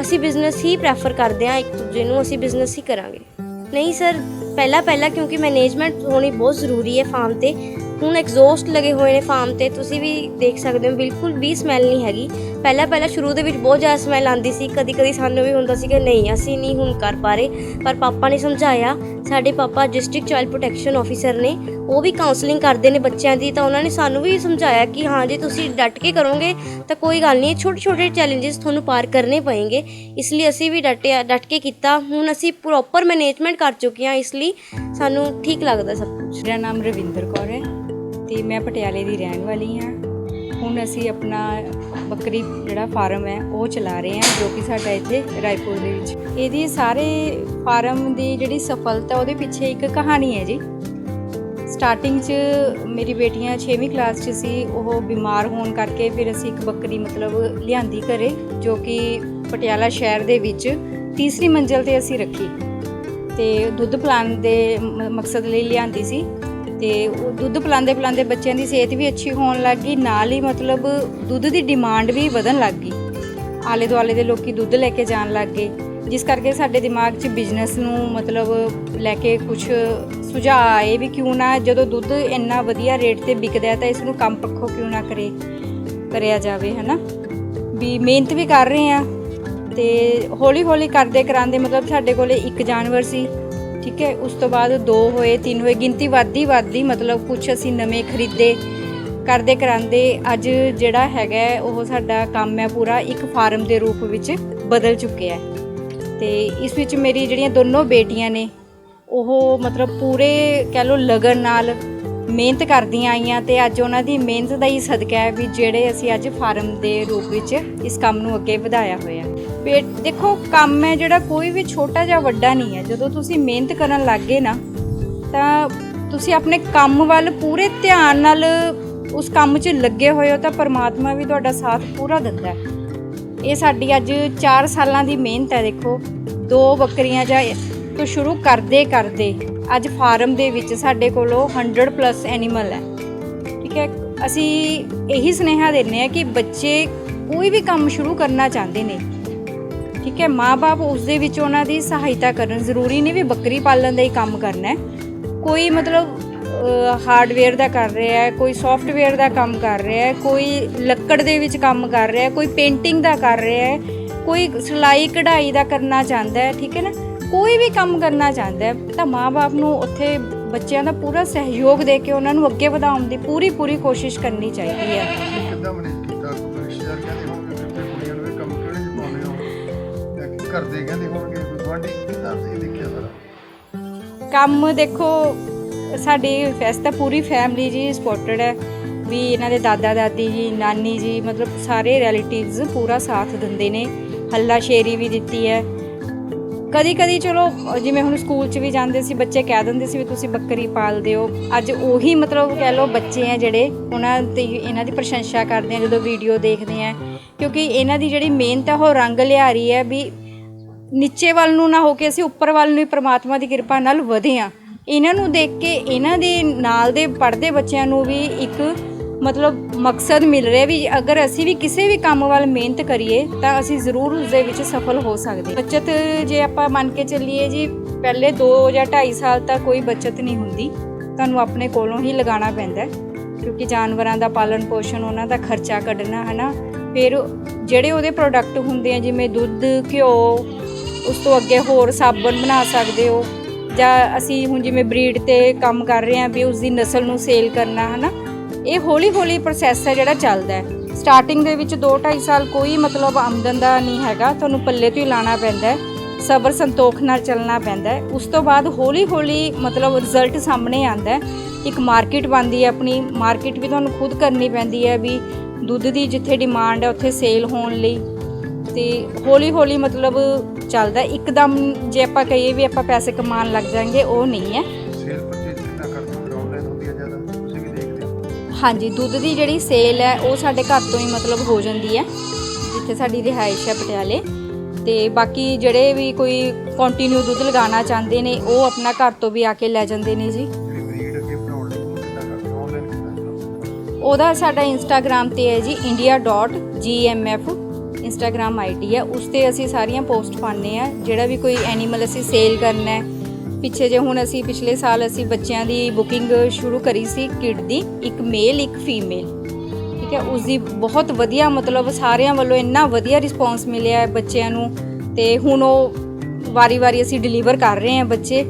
ਅਸੀਂ ਬਿਜ਼ਨਸ ਹੀ ਪ੍ਰੈਫਰ ਕਰਦੇ ਹਾਂ ਇੱਕ ਦੂਜੇ ਨੂੰ, ਅਸੀਂ ਬਿਜ਼ਨਸ ਹੀ ਕਰਾਂਗੇ। ਨਹੀਂ ਸਰ ਪਹਿਲਾਂ ਪਹਿਲਾਂ ਕਿਉਂਕਿ ਮੈਨੇਜਮੈਂਟ ਹੋਣੀ ਬਹੁਤ ਜ਼ਰੂਰੀ ਹੈ ਫਾਰਮ ਤੇ। ਹੁਣ ਐਗਜ਼ੌਸਟ ਲੱਗੇ ਹੋਏ ਨੇ ਫਾਰਮ ਤੇ, ਤੁਸੀਂ ਵੀ ਦੇਖ ਸਕਦੇ ਹੋ, ਬਿਲਕੁਲ ਵੀ ਸਮੈਲ ਨਹੀਂ ਹੈਗੀ। ਪਹਿਲਾਂ ਪਹਿਲਾਂ ਸ਼ੁਰੂ ਦੇ ਵਿੱਚ ਬਹੁਤ ਜ਼ਿਆਦਾ ਸਮੈਲ ਆਉਂਦੀ ਸੀ, ਕਦੀ ਕਦੀ ਸਾਨੂੰ ਵੀ ਹੁੰਦਾ ਸੀ ਕਿ ਨਹੀਂ, ਅਸੀਂ ਨਹੀਂ ਹੁਣ ਕਰ ਪਾ ਰਹੇ, ਪਰ ਪਾਪਾ ਨੇ ਸਮਝਾਇਆ, ਸਾਡੇ ਪਾਪਾ ਡਿਸਟ੍ਰਿਕਟ ਚਾਈਲਡ ਪ੍ਰੋਟੈਕਸ਼ਨ ਆਫੀਸਰ ਨੇ, ਉਹ ਵੀ ਕਾਉਂਸਲਿੰਗ ਕਰਦੇ ਨੇ ਬੱਚਿਆਂ ਦੀ, ਤਾਂ ਉਹਨਾਂ ਨੇ ਸਾਨੂੰ ਵੀ ਸਮਝਾਇਆ ਕਿ ਹਾਂ, ਜੇ ਤੁਸੀਂ ਡਟ ਕੇ ਕਰੋਗੇ, ਤਾਂ ਕੋਈ ਗੱਲ ਨਹੀਂ, ਛੋਟੇ ਛੋਟੇ ਚੈਲੰਜਸ ਤੁਹਾਨੂੰ ਪਾਰ ਕਰਨੇ ਪਏਗੇ। ਇਸ ਲਈ ਅਸੀਂ ਵੀ ਡਟਿਆ ਡਟ ਕੇ ਕੀਤਾ, ਹੁਣ ਅਸੀਂ ਪ੍ਰੋਪਰ ਮੈਨੇਜਮੈਂਟ ਕਰ ਚੁੱਕੇ ਹਾਂ, ਇਸ ਲਈ ਸਾਨੂੰ ਠੀਕ ਲੱਗਦਾ ਸਭ ਕੁਝ ਮੇਰਾ ਨਾਮ ਰਵਿੰਦਰ ਕੌਰ ਹੈ ਤੇ ਮੈਂ ਪਟਿਆਲੇ ਦੀ ਰਹਿਣ ਵਾਲੀ ਹਾਂ। ਹੁਣ ਅਸੀਂ ਆਪਣਾ ਬੱਕਰੀ ਜਿਹੜਾ ਫਾਰਮ ਹੈ, ਉਹ ਚਲਾ ਰਹੇ ਹਾਂ, ਜੋ ਕਿ ਸਾਡਾ ਇੱਥੇ ਰਾਏਪੁਰ ਦੇ ਵਿੱਚ। ਇਹਦੀ ਸਾਰੇ ਫਾਰਮ ਦੀ ਜਿਹੜੀ ਸਫਲਤਾ, ਉਹਦੇ ਪਿੱਛੇ ਇੱਕ ਕਹਾਣੀ ਹੈ ਜੀ। ਸਟਾਰਟਿੰਗ 'ਚ ਮੇਰੀ ਬੇਟੀਆਂ 6ਵੀਂ ਕਲਾਸ 'ਚ ਸੀ, ਉਹ ਬਿਮਾਰ ਹੋਣ ਕਰਕੇ ਫਿਰ ਅਸੀਂ ਇੱਕ ਬੱਕਰੀ ਮਤਲਬ ਲਿਆਂਦੀ ਘਰੇ, ਜੋ ਕਿ ਪਟਿਆਲਾ ਸ਼ਹਿਰ ਦੇ ਵਿੱਚ ਤੀਸਰੀ ਮੰਜ਼ਲ ਤੇ ਅਸੀਂ ਰੱਖੀ। ਤੇ ਦੁੱਧ ਪਿਲਾਉਣ ਦੇ ਮਕਸਦ ਲਈ ਲਿਆਂਦੀ ਸੀ। ਤੇ ਉਹ ਦੁੱਧ ਪਿਲਾਉਂਦੇ ਪਿਲਾਉਂਦੇ ਬੱਚਿਆਂ ਦੀ ਸਿਹਤ ਵੀ ਅੱਛੀ ਹੋਣ ਲੱਗ ਗਈ, ਨਾਲ ਹੀ ਮਤਲਬ ਦੁੱਧ ਦੀ ਡਿਮਾਂਡ ਵੀ ਵਧਣ ਲੱਗ ਗਈ। ਆਲੇ ਦੁਆਲੇ ਦੇ ਲੋਕੀ ਦੁੱਧ ਲੈ ਕੇ ਜਾਣ ਲੱਗ ਗਏ। ਜਿਸ ਕਰਕੇ ਸਾਡੇ ਦਿਮਾਗ 'ਚ ਬਿਜ਼ਨਸ ਨੂੰ ਮਤਲਬ ਲੈ ਕੇ ਕੁਝ ਸੁਝਾਅ ਆਏ ਵੀ ਕਿਉਂ ਨਾ ਜਦੋਂ ਦੁੱਧ ਇੰਨਾ ਵਧੀਆ ਰੇਟ ਤੇ ਵਿਕਦਾ ਤਾਂ ਇਸ ਨੂੰ ਕੰਮ ਪੱਖੋਂ ਕਿਉਂ ਨਾ ਕਰੇ, ਕਰਿਆ ਜਾਵੇ, ਹਨਾ? ਵੀ ਮਿਹਨਤ ਵੀ ਕਰ ਰਹੇ ਆ ਤੇ ਹੌਲੀ ਹੌਲੀ ਕਰਦੇ ਕਰਾਂਦੇ ਮਤਲਬ ਸਾਡੇ ਕੋਲੇ ਇੱਕ ਜਾਨਵਰ ਸੀ। ਠੀਕ ਹੈ? ਉਸ ਤੋਂ ਬਾਅਦ ਦੋ ਹੋਏ, ਤਿੰਨ ਹੋਏ, ਗਿਣਤੀ ਵੱਧਦੀ ਵੱਧਦੀ ਮਤਲਬ ਕੁਝ ਅਸੀਂ ਨਵੇਂ ਖਰੀਦੇ, ਕਰਦੇ ਕਰਾਂਦੇ। ਅੱਜ ਜਿਹੜਾ ਹੈਗਾ ਉਹ ਸਾਡਾ ਕੰਮ ਹੈ ਪੂਰਾ ਇੱਕ ਫਾਰਮ ਦੇ ਰੂਪ ਵਿੱਚ ਬਦਲ ਚੁੱਕਿਆ ਹੈ। ਤੇ ਇਸ ਵਿੱਚ ਮੇਰੀ ਜਿਹੜੀਆਂ ਦੋਨੋਂ ਬੇਟੀਆਂ ਨੇ, ਉਹ ਮਤਲਬ ਪੂਰੇ ਕਹਿ ਲਓ ਲਗਨ ਨਾਲ ਮਿਹਨਤ ਕਰਦੀਆਂ ਆਈਆਂ ਤੇ ਅੱਜ ਉਹਨਾਂ ਦੀ ਮਿਹਨਤ ਦਾ ਹੀ ਸਦਕਾ ਹੈ ਵੀ ਜਿਹੜੇ ਅਸੀਂ ਅੱਜ ਫਾਰਮ ਦੇ ਰੂਪ ਵਿੱਚ ਇਸ ਕੰਮ ਨੂੰ ਅੱਗੇ ਵਧਾਇਆ ਹੋਇਆ ਬੇਟ ਦੇਖੋ, ਕੰਮ ਹੈ ਜਿਹੜਾ ਕੋਈ ਵੀ ਛੋਟਾ ਜਾਂ ਵੱਡਾ ਨਹੀਂ ਹੈ। ਜਦੋਂ ਤੁਸੀਂ ਮਿਹਨਤ ਕਰਨ ਲੱਗੇ ਨਾ, ਤਾਂ ਤੁਸੀਂ ਆਪਣੇ ਕੰਮ ਵੱਲ ਪੂਰੇ ਧਿਆਨ ਨਾਲ ਉਸ ਕੰਮ 'ਚ ਲੱਗੇ ਹੋਏ ਹੋ, ਤਾਂ ਪਰਮਾਤਮਾ ਵੀ ਤੁਹਾਡਾ ਸਾਥ ਪੂਰਾ ਦਿੰਦਾ ਹੈ। ਇਹ ਸਾਡੀ ਅੱਜ 4 ਸਾਲਾਂ ਦੀ ਮਿਹਨਤ ਹੈ, ਦੇਖੋ। ਦੋ ਬੱਕਰੀਆਂ ਜਾਂ ਤੋਂ ਸ਼ੁਰੂ ਕਰਦੇ ਕਰਦੇ, ਅੱਜ ਫਾਰਮ ਦੇ ਵਿੱਚ ਸਾਡੇ ਕੋਲੋਂ 100 ਪਲੱਸ ਐਨੀਮਲ ਹੈ। ਠੀਕ ਹੈ? ਅਸੀਂ ਇਹੀ ਸੁਨੇਹਾ ਦਿੰਨੇ ਆ ਕਿ ਬੱਚੇ ਕੋਈ ਵੀ ਕੰਮ ਸ਼ੁਰੂ ਕਰਨਾ ਚਾਹੁੰਦੇ ਨੇ ਠੀਕ ਹੈ ਮਾਪੇ ਉਸ ਦੇ ਵਿੱਚ ਉਹਨਾਂ ਦੀ ਸਹਾਇਤਾ ਕਰਨ। ਜ਼ਰੂਰੀ ਨਹੀਂ ਵੀ ਬੱਕਰੀ ਪਾਲਣ ਦਾ ਹੀ ਕੰਮ ਕਰਨਾ ਹੈ। ਕੋਈ ਮਤਲਬ ਹਾਰਡਵੇਅਰ ਦਾ ਕਰ ਰਿਹਾ ਹੈ, ਕੋਈ ਸੌਫਟਵੇਅਰ ਦਾ ਕੰਮ ਕਰ ਰਿਹਾ ਹੈ, ਕੋਈ ਲੱਕੜ ਦੇ ਵਿੱਚ ਕੰਮ ਕਰ ਰਿਹਾ ਹੈ, ਕੋਈ ਪੇਂਟਿੰਗ ਦਾ ਕਰ ਰਿਹਾ ਹੈ, ਕੋਈ ਸਿਲਾਈ ਕਢਾਈ ਦਾ ਕਰਨਾ ਚਾਹੁੰਦਾ ਹੈ, ਠੀਕ ਹੈ ਨਾ? ਕੋਈ ਵੀ ਕੰਮ ਕਰਨਾ ਚਾਹੁੰਦਾ ਹੈ, ਤਾਂ ਮਾਪੇ ਨੂੰ ਉੱਥੇ ਬੱਚਿਆਂ ਦਾ ਪੂਰਾ ਸਹਿਯੋਗ ਦੇ ਕੇ ਉਹਨਾਂ ਨੂੰ ਅੱਗੇ ਵਧਾਉਣ ਦੀ ਪੂਰੀ ਪੂਰੀ ਕੋਸ਼ਿਸ਼ ਕਰਨੀ ਚਾਹੀਦੀ ਹੈ। ਹੋ ਜਾਂ ਕਹਿੰਦੇ ਹੋਣਗੇ ਕੋਈ ਗੁਆਂਢੀ ਕਿੱਦਾਂ ਤੁਸੀਂ ਦੇਖਿਆ ਸਾਰਾ ਕੰਮ ਦੇਖੋ, ਸਾਡੀ ਵੈਸੇ ਤਾਂ ਪੂਰੀ ਫੈਮਿਲੀ ਜੀ ਸਪੋਰਟਡ ਹੈ। ਵੀ ਇਹਨਾਂ ਦੇ ਦਾਦਾ, ਦਾਦੀ ਜੀ, ਨਾਨੀ ਜੀ, ਮਤਲਬ ਸਾਰੇ ਰਿਲੇਟਿਵਸ ਪੂਰਾ ਸਾਥ ਦਿੰਦੇ ਨੇ। ਹੱਲਾ ਸ਼ੇਰੀ ਵੀ ਦਿੱਤੀ ਹੈ। ਕਦੀ ਕਦੀ ਚਲੋ, ਜਿਵੇਂ ਹੁਣ ਸਕੂਲ 'ਚ ਵੀ ਜਾਂਦੇ ਸੀ, ਬੱਚੇ ਕਹਿ ਦਿੰਦੇ ਸੀ ਵੀ ਤੁਸੀਂ ਬੱਕਰੀ ਪਾਲਦੇ ਹੋ। ਅੱਜ ਉਹੀ ਮਤਲਬ ਕਹਿ ਲਓ ਬੱਚੇ ਆ ਜਿਹੜੇ, ਉਹਨਾਂ 'ਤੇ ਇਹਨਾਂ ਦੀ ਪ੍ਰਸ਼ੰਸਾ ਕਰਦੇ ਆ, ਜਦੋਂ ਵੀਡੀਓ ਦੇਖਦੇ ਆ। ਕਿਉਂਕਿ ਇਹਨਾਂ ਦੀ ਜਿਹੜੀ ਮਿਹਨਤ ਹੈ ਉਹ ਰੰਗ ਲਿਆ ਰਹੀ ਹੈ ਵੀ ਨੀਚੇ ਵੱਲ ਨੂੰ ਨਾ ਹੋ ਕੇ ਅਸੀਂ ਉੱਪਰ ਵੱਲ ਨੂੰ ਹੀ ਪ੍ਰਮਾਤਮਾ ਦੀ ਕਿਰਪਾ ਨਾਲ ਵਧੇ ਹਾਂ। ਇਹਨਾਂ ਨੂੰ ਦੇਖ ਕੇ, ਇਹਨਾਂ ਦੇ ਨਾਲ ਦੇ ਪੜ੍ਹਦੇ ਬੱਚਿਆਂ ਨੂੰ ਵੀ ਇੱਕ ਮਤਲਬ ਮਕਸਦ ਮਿਲ ਰਿਹਾ ਵੀ ਅਗਰ ਅਸੀਂ ਵੀ ਕਿਸੇ ਵੀ ਕੰਮ ਵੱਲ ਮਿਹਨਤ ਕਰੀਏ, ਤਾਂ ਅਸੀਂ ਜ਼ਰੂਰ ਉਸ ਦੇ ਵਿੱਚ ਸਫਲ ਹੋ ਸਕਦੇ। ਹਾਂ। ਬੱਚਤ ਜੇ ਆਪਾਂ ਮੰਨ ਕੇ ਚੱਲੀਏ ਜੀ, ਪਹਿਲੇ 2 ਜਾਂ 2.5 ਸਾਲ ਤਾਂ ਕੋਈ ਬੱਚਤ ਨਹੀਂ ਹੁੰਦੀ। ਤੁਹਾਨੂੰ ਆਪਣੇ ਕੋਲੋਂ ਹੀ ਲਗਾਉਣਾ ਪੈਂਦਾ ਕਿਉਂਕਿ ਜਾਨਵਰਾਂ ਦਾ ਪਾਲਣ ਪੋਸ਼ਣ, ਉਹਨਾਂ ਦਾ ਖਰਚਾ ਕੱਢਣਾ ਹੈ ਨਾ ਫਿਰ ਜਿਹੜੇ ਉਹਦੇ ਪ੍ਰੋਡਕਟ ਹੁੰਦੇ ਆ, ਜਿਵੇਂ ਦੁੱਧ, ਘਿਓ ਉਸ ਤੋਂ ਅੱਗੇ ਹੋਰ ਸਾਬਣ ਬਣਾ ਸਕਦੇ ਹੋ ਜਾਂ ਅਸੀਂ ਹੁਣ ਜਿਵੇਂ ਬਰੀਡ ਤੇ ਕੰਮ ਕਰ ਰਹੇ ਹਾਂ ਵੀ ਉਸ ਦੀ ਨਸਲ ਨੂੰ ਸੇਲ ਕਰਨਾ ਹੈ ਨਾ ਇਹ ਹੌਲੀ ਹੌਲੀ ਪ੍ਰੋਸੈਸ ਹੈ ਜਿਹੜਾ ਚੱਲਦਾ ਹੈ। ਸਟਾਰਟਿੰਗ ਦੇ ਵਿੱਚ 2-2.5 ਸਾਲ ਕੋਈ ਮਤਲਬ ਆਮਦਨ ਦਾ ਨਹੀਂ ਹੈਗਾ, ਤੁਹਾਨੂੰ ਪੱਲੇ ਤੋਂ ਹੀ ਲਾਣਾ ਪੈਂਦਾ ਸਬਰ ਸੰਤੋਖ ਨਾਲ ਚੱਲਣਾ ਪੈਂਦਾ ਉਸ ਤੋਂ ਬਾਅਦ ਹੌਲੀ ਹੌਲੀ ਮਤਲਬ ਰਿਜ਼ਲਟ ਸਾਹਮਣੇ ਆਂਦਾ ਇੱਕ ਮਾਰਕੀਟ ਬਣਦੀ ਹੈ ਆਪਣੀ ਮਾਰਕੀਟ ਵੀ ਤੁਹਾਨੂੰ ਖੁਦ ਕਰਨੀ ਪੈਂਦੀ ਹੈ ਵੀ ਦੁੱਧ ਦੀ ਜਿੱਥੇ ਡਿਮਾਂਡ ਹੈ, ਉੱਥੇ ਸੇਲ ਹੋਣ ਲਈ। ਤੇ ਹੌਲੀ ਹੌਲੀ ਮਤਲਬ ਚੱਲਦਾ। ਇੱਕਦਮ ਜੇ ਆਪਾਂ ਕਹੀਏ ਵੀ ਆਪਾਂ ਪੈਸੇ ਕਮਾਉਣ ਲੱਗ ਜਾਾਂਗੇ ਉਹ ਨਹੀਂ ਹੈ। ਸੇਲ ਪਰਚੇਸ ਕਿੰਨਾ ਕਰਦੇ ਹੋ? ਆਨਲਾਈਨ ਹੁੰਦੀ ਹੈ ਜ਼ਿਆਦਾ। ਤੁਸੀਂ ਵੀ ਦੇਖਦੇ ਹੋ? ਹਾਂਜੀ ਦੁੱਧ ਦੀ ਜਿਹੜੀ ਸੇਲ ਹੈ ਉਹ ਸਾਡੇ ਘਰ ਤੋਂ ਹੀ ਮਤਲਬ ਹੋ ਜਾਂਦੀ ਹੈ ਜਿੱਥੇ ਸਾਡੀ ਰਿਹਾਇਸ਼ ਹੈ ਪਟਿਆਲੇ। ਤੇ ਬਾਕੀ ਜਿਹੜੇ ਵੀ ਕੋਈ ਕੰਟੀਨਿਊ ਦੁੱਧ ਲਗਾਉਣਾ ਚਾਹੁੰਦੇ ਨੇ ਉਹ ਆਪਣਾ ਘਰ ਤੋਂ ਵੀ ਆ ਕੇ ਲੈ ਜਾਂਦੇ ਨੇ ਜੀ। ਉਹਦਾ ਸਾਡਾ ਇੰਸਟਾਗ੍ਰam ਤੇ ਹੈ ਜੀ india.gmf ਇੰਸਟਾਗ੍ਰam ਆਈਡੀ ਹੈ, ਉਸ ਤੇ ਅਸੀਂ ਸਾਰੀਆਂ ਪੋਸਟ ਪਾਉਂਦੇ ਆ ਜਿਹੜਾ ਵੀ ਕੋਈ ਐਨੀਮਲ ਅਸੀਂ ਸੇਲ ਕਰਨਾ ਹੈ। ਪਿੱਛੇ ਜੇ ਹੁਣ ਅਸੀਂ ਪਿਛਲੇ ਸਾਲ ਅਸੀਂ ਬੱਚਿਆਂ ਦੀ ਬੁਕਿੰਗ ਸ਼ੁਰੂ ਕਰੀ ਸੀ ਕਿਡ ਦੀ, ਇੱਕ ਮੇਲ ਇੱਕ ਫੀਮੇਲ ਠੀਕ ਹੈ ਉਸ ਦੀ ਬਹੁਤ ਵਧੀਆ ਮਤਲਬ ਸਾਰਿਆਂ ਵੱਲੋਂ ਇੰਨਾ ਵਧੀਆ ਰਿਸਪੌਂਸ ਮਿਲਿਆ ਬੱਚਿਆਂ ਨੂੰ, ਤੇ ਹੁਣ ਉਹ ਵਾਰੀ-ਵਾਰੀ ਅਸੀਂ ਡਿਲੀਵਰ ਕਰ ਰਹੇ ਹਾਂ ਬੱਚੇ।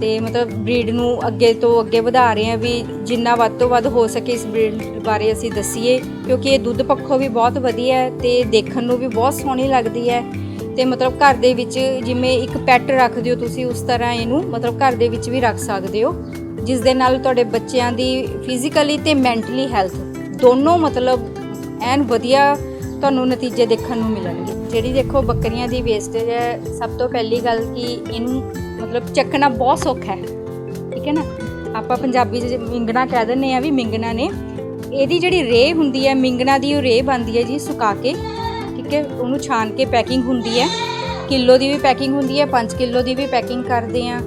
ਤੇ ਮਤਲਬ ਬਰੀਡ ਨੂੰ ਅੱਗੇ ਤੋਂ ਅੱਗੇ ਵਧਾ ਰਹੇ ਹਾਂ ਵੀ ਜਿੰਨਾ ਵੱਧ ਤੋਂ ਵੱਧ ਹੋ ਸਕੇ ਇਸ ਬਰੀਡ ਬਾਰੇ ਅਸੀਂ ਦੱਸੀਏ, ਕਿਉਂਕਿ ਇਹ ਦੁੱਧ ਪੱਖੋਂ ਵੀ ਬਹੁਤ ਵਧੀਆ ਹੈ ਤੇ ਦੇਖਣ ਨੂੰ ਵੀ ਬਹੁਤ ਸੋਹਣੀ ਲੱਗਦੀ ਹੈ। ਤੇ ਮਤਲਬ ਘਰ ਦੇ ਵਿੱਚ ਜਿਵੇਂ ਇੱਕ ਪੈਟ ਰੱਖਦੇ ਹੋ ਤੁਸੀਂ, ਉਸ ਤਰ੍ਹਾਂ ਇਹਨੂੰ ਮਤਲਬ ਘਰ ਦੇ ਵਿੱਚ ਵੀ ਰੱਖ ਸਕਦੇ ਹੋ। ਜਿਸ ਦੇ ਨਾਲ ਤੁਹਾਡੇ ਬੱਚਿਆਂ ਦੀ ਫਿਜ਼ੀਕਲੀ ਤੇ ਮੈਂਟਲੀ ਹੈਲਥ ਦੋਨੋਂ ਮਤਲਬ ਐਨ ਵਧੀਆ ਤੁਹਾਨੂੰ ਨਤੀਜੇ ਦੇਖਣ ਨੂੰ ਮਿਲਣਗੇ। ਜਿਹੜੀ ਦੇਖੋ ਬੱਕਰੀਆਂ ਦੀ ਵੇਸਟੇਜ ਹੈ, ਸਭ ਤੋਂ ਪਹਿਲੀ ਗੱਲ ਕਿ ਇਹਨੂੰ ਮਤਲਬ ਚੱਕਣਾ ਬਹੁਤ ਸੌਖਾ ਹੈ। ਠੀਕ ਹੈ ਨਾ? ਆਪਾਂ ਪੰਜਾਬੀ 'ਚ ਮਿੰਗਣਾ ਕਹਿ ਦਿੰਦੇ ਆ ਵੀ ਮਿੰਗਣਾ ਨੇ। ਇਹਦੀ ਜਿਹੜੀ ਰੇ ਹੁੰਦੀ ਹੈ, ਮਿੰਗਣਾ ਦੀ ਉਹ ਰੇ ਬਣਦੀ ਹੈ ਜੀ ਸੁਕਾ ਕੇ। ਠੀਕ ਹੈ? ਉਹਨੂੰ ਛਾਣ ਕੇ ਪੈਕਿੰਗ ਹੁੰਦੀ ਹੈ। ਕਿਲੋ ਦੀ ਵੀ ਪੈਕਿੰਗ ਹੁੰਦੀ ਹੈ 5 ਕਿਲੋ ਦੀ ਵੀ ਪੈਕਿੰਗ ਕਰਦੇ ਆ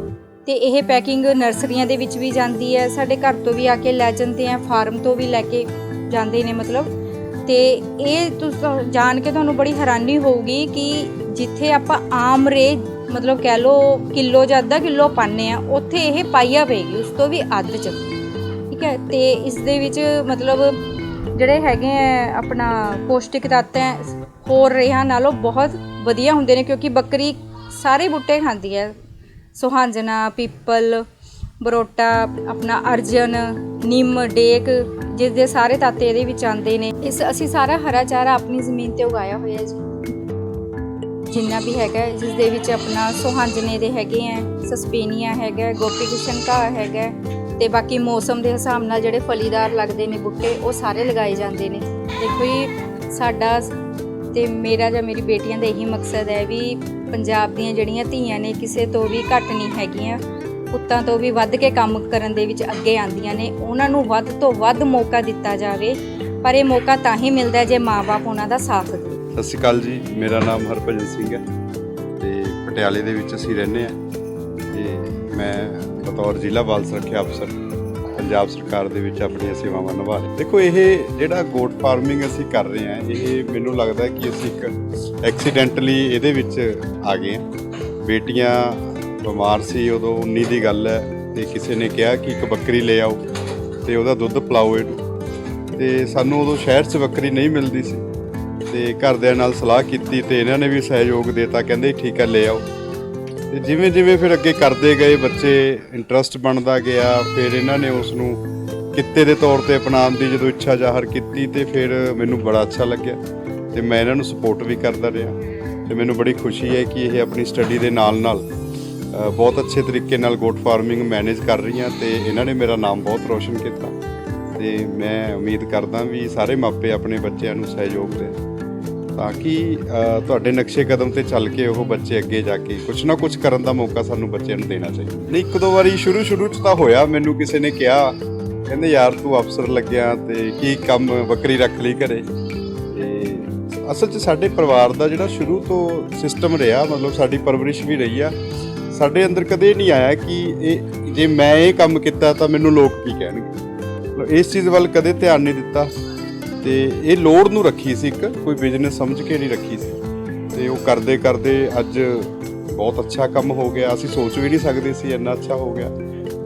ਤੇ ਇਹ ਪੈਕਿੰਗ ਨਰਸਰੀਆਂ ਦੇ ਵਿੱਚ ਵੀ ਜਾਂਦੀ ਹੈ। ਸਾਡੇ ਘਰ ਤੋਂ ਵੀ ਆ ਕੇ ਲੈ ਜਾਂਦੇ ਆ ਫਾਰਮ ਤੋਂ ਵੀ ਲੈ ਕੇ ਜਾਂਦੇ ਨੇ ਮਤਲਬ। ਤੇ ਇਹ ਤੁਸੀਂ, ਜਾਣ ਕੇ ਤੁਹਾਨੂੰ ਬੜੀ ਹੈਰਾਨੀ ਹੋਊਗੀ ਕਿ ਜਿੱਥੇ ਆਪਾਂ ਆਮ ਰੇ ਮਤਲਬ ਕਹਿ ਲਓ ਕਿਲੋ ਜਾਂ ਅੱਧਾ ਕਿਲੋ ਪਾਉਂਦੇ ਆ ਉੱਥੇ ਇਹ ਪਾਈਆ ਪਏਗੀ, ਉਸ ਤੋਂ ਵੀ ਅੱਧ ਚ। ਠੀਕ ਹੈ, ਤੇ ਇਸ ਦੇ ਵਿੱਚ ਮਤਲਬ ਜਿਹੜੇ ਹੈਗੇ ਆ ਆਪਣਾ ਪੌਸ਼ਟਿਕ ਤੱਤ ਹੈ, ਹੋਰ ਰੇਹਾਂ ਨਾਲੋਂ ਬਹੁਤ ਵਧੀਆ ਹੁੰਦੇ ਨੇ, ਕਿਉਂਕਿ ਬੱਕਰੀ ਸਾਰੇ ਬੂਟੇ ਖਾਂਦੀ ਹੈ। ਸੁਹਾਂਜਣਾ, ਪੀਪਲ, ਬਰੋਟਾ, ਆਪਣਾ ਅਰਜਨ, ਨਿੰਮ, ਡੇਕ, ਜਿਸ ਦੇ ਸਾਰੇ ਤੱਤ ਇਹਦੇ ਵਿੱਚ ਆਉਂਦੇ ਨੇ। ਇਸ ਅਸੀਂ ਸਾਰਾ ਹਰਾ ਚਾਰਾ ਆਪਣੀ ਜ਼ਮੀਨ ਤੇ ਉਗਾਇਆ ਹੋਇਆ ਜੀ। ਜਿੰਨਾ ਵੀ ਹੈਗਾ ਜਿਸ ਦੇ ਵਿੱਚ ਆਪਣਾ ਸੁਹਾਂਜਨੇ ਦੇ ਹੈਗੇ ਆ ਸਸਪੇਨੀਆ ਹੈਗਾ ਗੋਪੀ ਕਿਸ਼ਨ ਘਾਹ ਹੈਗਾ ਹੈ, ਤੇ ਬਾਕੀ ਮੌਸਮ ਦੇ ਹਿਸਾਬ ਨਾਲ ਜਿਹੜੇ ਫਲੀਦਾਰ ਲੱਗਦੇ ਨੇ ਬੂਟੇ ਉਹ ਸਾਰੇ ਲਗਾਏ ਜਾਂਦੇ ਨੇ। ਦੇਖੋ ਜੀ ਸਾਡਾ ਤੇ ਮੇਰਾ ਜਾਂ ਮੇਰੀ ਬੇਟੀਆਂ ਦਾ ਇਹੀ ਮਕਸਦ ਹੈ ਵੀ ਪੰਜਾਬ ਦੀਆਂ ਜਿਹੜੀਆਂ ਧੀਆਂ ਨੇ ਕਿਸੇ ਤੋਂ ਵੀ ਘੱਟ ਨਹੀਂ ਹੈਗੀਆਂ ਪੁੱਤਾਂ ਤੋਂ ਵੀ ਵੱਧ ਕੇ ਕੰਮ ਕਰਨ ਦੇ ਵਿੱਚ ਅੱਗੇ ਆਉਂਦੀਆਂ ਨੇ ਉਹਨਾਂ ਨੂੰ ਵੱਧ ਤੋਂ ਵੱਧ ਮੌਕਾ ਦਿੱਤਾ ਜਾਵੇ ਪਰ ਇਹ ਮੌਕਾ ਤਾਂ ਹੀ ਮਿਲਦਾ ਹੈ ਜੇ ਮਾਪੇ ਉਹਨਾਂ ਦਾ ਸਾਥ ਦੇਣ। ਸਤਿ ਸ਼੍ਰੀ ਅਕਾਲ ਜੀ, ਮੇਰਾ ਨਾਮ ਹਰਭਜਨ ਸਿੰਘ ਹੈ ਤੇ ਪਟਿਆਲੇ ਦੇ ਵਿੱਚ ਅਸੀਂ ਰਹਿੰਦੇ ਆ ਤੇ ਮੈਂ ਬਤੌਰ ਜ਼ਿਲ੍ਹਾ ਬਾਲ ਸੁਰੱਖਿਆ ਅਫਸਰ, ਪੰਜਾਬ ਸਰਕਾਰ ਦੇ ਵਿੱਚ ਆਪਣੀਆਂ ਸੇਵਾਵਾਂ ਨਿਭਾ ਰਿਹਾ। ਦੇਖੋ, ਇਹ ਜਿਹੜਾ ਗੋਟ ਫਾਰਮਿੰਗ ਅਸੀਂ ਕਰ ਰਹੇ ਹਾਂ, ਇਹ ਮੈਨੂੰ ਲੱਗਦਾ ਕਿ ਅਸੀਂ ਇੱਕ ਐਕਸੀਡੈਂਟਲੀ ਇਹਦੇ ਵਿੱਚ ਆ ਗਏ ਹਾਂ। ਬੇਟੀਆਂ ਬਿਮਾਰ ਸੀ ਉਦੋਂ 19 ਦੀ ਗੱਲ ਹੈ ਤੇ ਕਿਸੇ ਨੇ ਕਿਹਾ ਕਿ ਇੱਕ ਬੱਕਰੀ ਲੈ ਆਓ ਤੇ ਉਹਦਾ ਦੁੱਧ ਪਿਲਾਓ ਇਹਨੂੰ। ਤੇ ਸਾਨੂੰ ਉਦੋਂ ਸ਼ਹਿਰ 'ਚ ਬੱਕਰੀ ਨਹੀਂ ਮਿਲਦੀ ਸੀ। ਤੇ ਘਰਦਿਆਂ ਨਾਲ ਸਲਾਹ ਕੀਤੀ ਤੇ ਇਹਨਾਂ ਨੇ ਵੀ ਸਹਿਯੋਗ ਦਿੱਤਾ, ਕਹਿੰਦੇ ਠੀਕ ਹੈ ਲੈ ਆਓ। ਤੇ ਜਿਵੇਂ ਜਿਵੇਂ ਫਿਰ ਅੱਗੇ ਕਰਦੇ ਗਏ, ਬੱਚੇ ਇੰਟਰਸਟ ਬਣਦਾ ਗਿਆ, ਫਿਰ ਇਹਨਾਂ ਨੇ ਉਸ ਨੂੰ ਕਿੱਤੇ ਦੇ ਤੌਰ ਤੇ ਅਪਣਾਉਣ ਦੀ ਜਦੋਂ ਇੱਛਾ ਜ਼ਾਹਰ ਕੀਤੀ ਤੇ ਫਿਰ ਮੈਨੂੰ ਬੜਾ ਅੱਛਾ ਲੱਗਿਆ ਤੇ ਮੈਂ ਇਹਨਾਂ ਨੂੰ ਸਪੋਰਟ ਵੀ ਕਰਦਾ ਰਿਹਾ ਤੇ ਮੈਨੂੰ ਬੜੀ ਖੁਸ਼ੀ ਹੈ ਕਿ ਇਹ ਆਪਣੀ ਸਟੱਡੀ ਦੇ ਨਾਲ ਨਾਲ ਬਹੁਤ ਅੱਛੇ ਤਰੀਕੇ ਨਾਲ ਗੋਟ ਫਾਰਮਿੰਗ ਮੈਨੇਜ ਕਰ ਰਹੀਆਂ ਤੇ ਇਹਨਾਂ ਨੇ ਮੇਰਾ ਨਾਮ ਬਹੁਤ ਰੋਸ਼ਨ ਕੀਤਾ ਤੇ ਮੈਂ ਉਮੀਦ ਕਰਦਾ ਵੀ ਸਾਰੇ ਮਾਪੇ ਆਪਣੇ ਬੱਚਿਆਂ ਨੂੰ ਸਹਿਯੋਗ ਦੇਣ। ਤਾਂ ਕਿ ਤੁਹਾਡੇ ਨਕਸ਼ੇ ਕਦਮ ਤੇ ਚੱਲ ਕੇ ਉਹ ਬੱਚੇ ਅੱਗੇ ਜਾ ਕੇ ਕੁਝ ਨਾ ਕੁਝ ਕਰਨ ਦਾ ਮੌਕਾ ਸਾਨੂੰ ਬੱਚਿਆਂ ਨੂੰ ਦੇਣਾ ਚਾਹੀਦਾ। ਨਹੀਂ, ਇੱਕ ਦੋ ਵਾਰੀ ਸ਼ੁਰੂ ਸ਼ੁਰੂ ਚ ਤਾਂ ਹੋਇਆ, ਮੈਨੂੰ ਕਿਸੇ ਨੇ ਕਿਹਾ, ਕਹਿੰਦੇ, ਯਾਰ, ਤੂੰ ਅਫਸਰ ਲੱਗਿਆ ਤੇ ਕੀ ਕੰਮ ਬੱਕਰੀ ਰੱਖ ਲਈ ਘਰੇ? ਤੇ ਅਸਲ 'ਚ ਸਾਡੇ ਪਰਿਵਾਰ ਦਾ ਜਿਹੜਾ ਸ਼ੁਰੂ ਤੋਂ ਸਿਸਟਮ ਰਿਹਾ, ਮਤਲਬ ਸਾਡੀ ਪਰਵਰਿਸ਼ ਵੀ ਰਹੀ ਆ, ਸਾਡੇ ਅੰਦਰ ਕਦੇ ਨਹੀਂ ਆਇਆ ਕਿ ਇਹ, ਜੇ ਮੈਂ ਇਹ ਕੰਮ ਕੀਤਾ ਤਾਂ ਮੈਨੂੰ ਲੋਕ ਕੀ ਕਹਿਣਗੇ? ਇਸ ਚੀਜ਼ ਵੱਲ ਕਦੇ ਧਿਆਨ ਨਹੀਂ ਦਿੱਤਾ। ਤੇ ਇਹ ਲੋੜ ਨੂੰ ਰੱਖੀ ਸੀ ਇੱਕ, ਕੋਈ ਬਿਜ਼ਨਸ ਸਮਝ ਕੇ ਨਹੀਂ ਰੱਖੀ ਸੀ। ਤੇ ਉਹ ਕਰਦੇ ਕਰਦੇ ਅੱਜ ਬਹੁਤ ਅੱਛਾ ਕੰਮ ਹੋ ਗਿਆ। ਅਸੀਂ ਸੋਚ ਵੀ ਨਹੀਂ ਸਕਦੇ ਸੀ ਇੰਨਾ ਅੱਛਾ ਹੋ ਗਿਆ।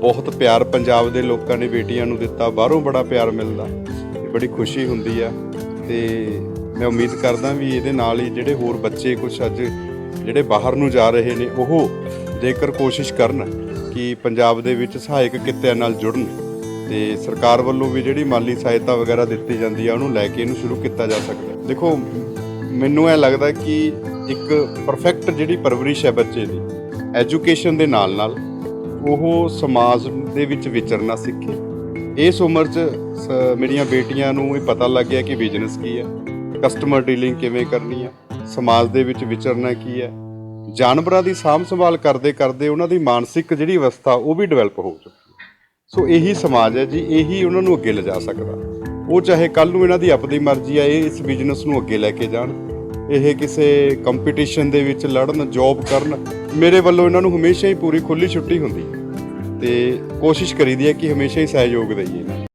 ਬਹੁਤ ਪਿਆਰ ਪੰਜਾਬ ਦੇ ਲੋਕਾਂ ਨੇ ਬੇਟੀਆਂ ਨੂੰ ਦਿੱਤਾ, ਬਾਹਰੋਂ ਬੜਾ ਪਿਆਰ ਮਿਲਦਾ। ਬੜੀ ਖੁਸ਼ੀ ਹੁੰਦੀ ਆ। ਤੇ ਮੈਂ ਉਮੀਦ ਕਰਦਾ ਵੀ ਇਹਦੇ ਨਾਲ ਹੀ ਜਿਹੜੇ ਹੋਰ ਬੱਚੇ ਕੁਝ ਅੱਜ ਜਿਹੜੇ ਬਾਹਰ ਨੂੰ ਜਾ ਰਹੇ ਨੇ, ਉਹ ਜੇਕਰ ਕੋਸ਼ਿਸ਼ ਕਰਨ ਕਿ ਪੰਜਾਬ ਦੇ ਵਿੱਚ ਸਹਾਇਕ ਕਿੱਤਿਆਂ ਨਾਲ ਜੁੜਨ। ਤੇ ਸਰਕਾਰ ਵੱਲੋਂ ਵੀ ਜਿਹੜੀ ਮਾਲੀ ਸਹਾਇਤਾ ਵਗੈਰਾ ਦਿੱਤੀ ਜਾਂਦੀ ਆ, ਉਹਨੂੰ ਲੈ ਕੇ ਇਹਨੂੰ ਸ਼ੁਰੂ ਕੀਤਾ ਜਾ ਸਕਦਾ ਦੇਖੋ, ਮੈਨੂੰ ਇਹ ਲੱਗਦਾ ਕਿ ਇੱਕ ਪਰਫੈਕਟ ਜਿਹੜੀ ਪਰਵਰਿਸ਼ ਹੈ ਬੱਚੇ ਦੀ ਐਜੂਕੇਸ਼ਨ ਦੇ ਨਾਲ ਨਾਲ ਉਹ ਸਮਾਜ ਦੇ ਵਿੱਚ ਵਿਚਰਨਾ ਸਿੱਖੇ। ਇਸ ਉਮਰ 'ਚ ਸ- ਮੇਰੀਆਂ ਬੇਟੀਆਂ ਨੂੰ ਇਹ ਪਤਾ ਲੱਗ ਗਿਆ ਕਿ ਬਿਜ਼ਨਸ ਕੀ ਹੈ ਕਸਟਮਰ ਡੀਲਿੰਗ ਕਿਵੇਂ ਕਰਨੀ ਹੈ ਸਮਾਜ ਦੇ ਵਿੱਚ ਵਿਚਰਨਾ ਕੀ ਹੈ। ਜਾਨਵਰਾਂ ਦੀ ਸਾਂਭ ਸੰਭਾਲ ਕਰਦੇ ਕਰਦੇ ਉਹਨਾਂ ਦੀ ਮਾਨਸਿਕ ਜਿਹੜੀ ਅਵਸਥਾ, ਉਹ ਵੀ ਡਿਵੈਲਪ ਹੋ ਚੁੱਕੀ ਸੋ ਇਹੀ ਸਮਾਜ ਹੈ ਜੀ, ਇਹੀ ਉਹਨਾਂ ਨੂੰ ਅੱਗੇ ਲਿਜਾ ਸਕਦਾ। ਉਹ ਚਾਹੇ ਕੱਲ ਨੂੰ ਇਹਨਾਂ ਦੀ ਆਪਣੀ ਮਰਜ਼ੀ ਆ, ਇਹ ਇਸ ਬਿਜ਼ਨਸ ਨੂੰ ਅੱਗੇ ਲੈ ਕੇ ਜਾਣ। ਇਹ ਕਿਸੇ ਕੰਪੀਟੀਸ਼ਨ ਦੇ ਵਿੱਚ ਲੜਨ ਜੌਬ ਕਰਨ, ਮੇਰੇ ਵੱਲੋਂ ਇਹਨਾਂ ਨੂੰ ਹਮੇਸ਼ਾ ਹੀ ਪੂਰੀ ਖੁੱਲੀ ਛੁੱਟੀ ਹੁੰਦੀ ਹੈ। ਤੇ ਕੋਸ਼ਿਸ਼ ਕਰੀਦੀ ਹੈ ਕਿ ਹਮੇਸ਼ਾ ਹੀ ਸਹਿਯੋਗ ਦਈਏ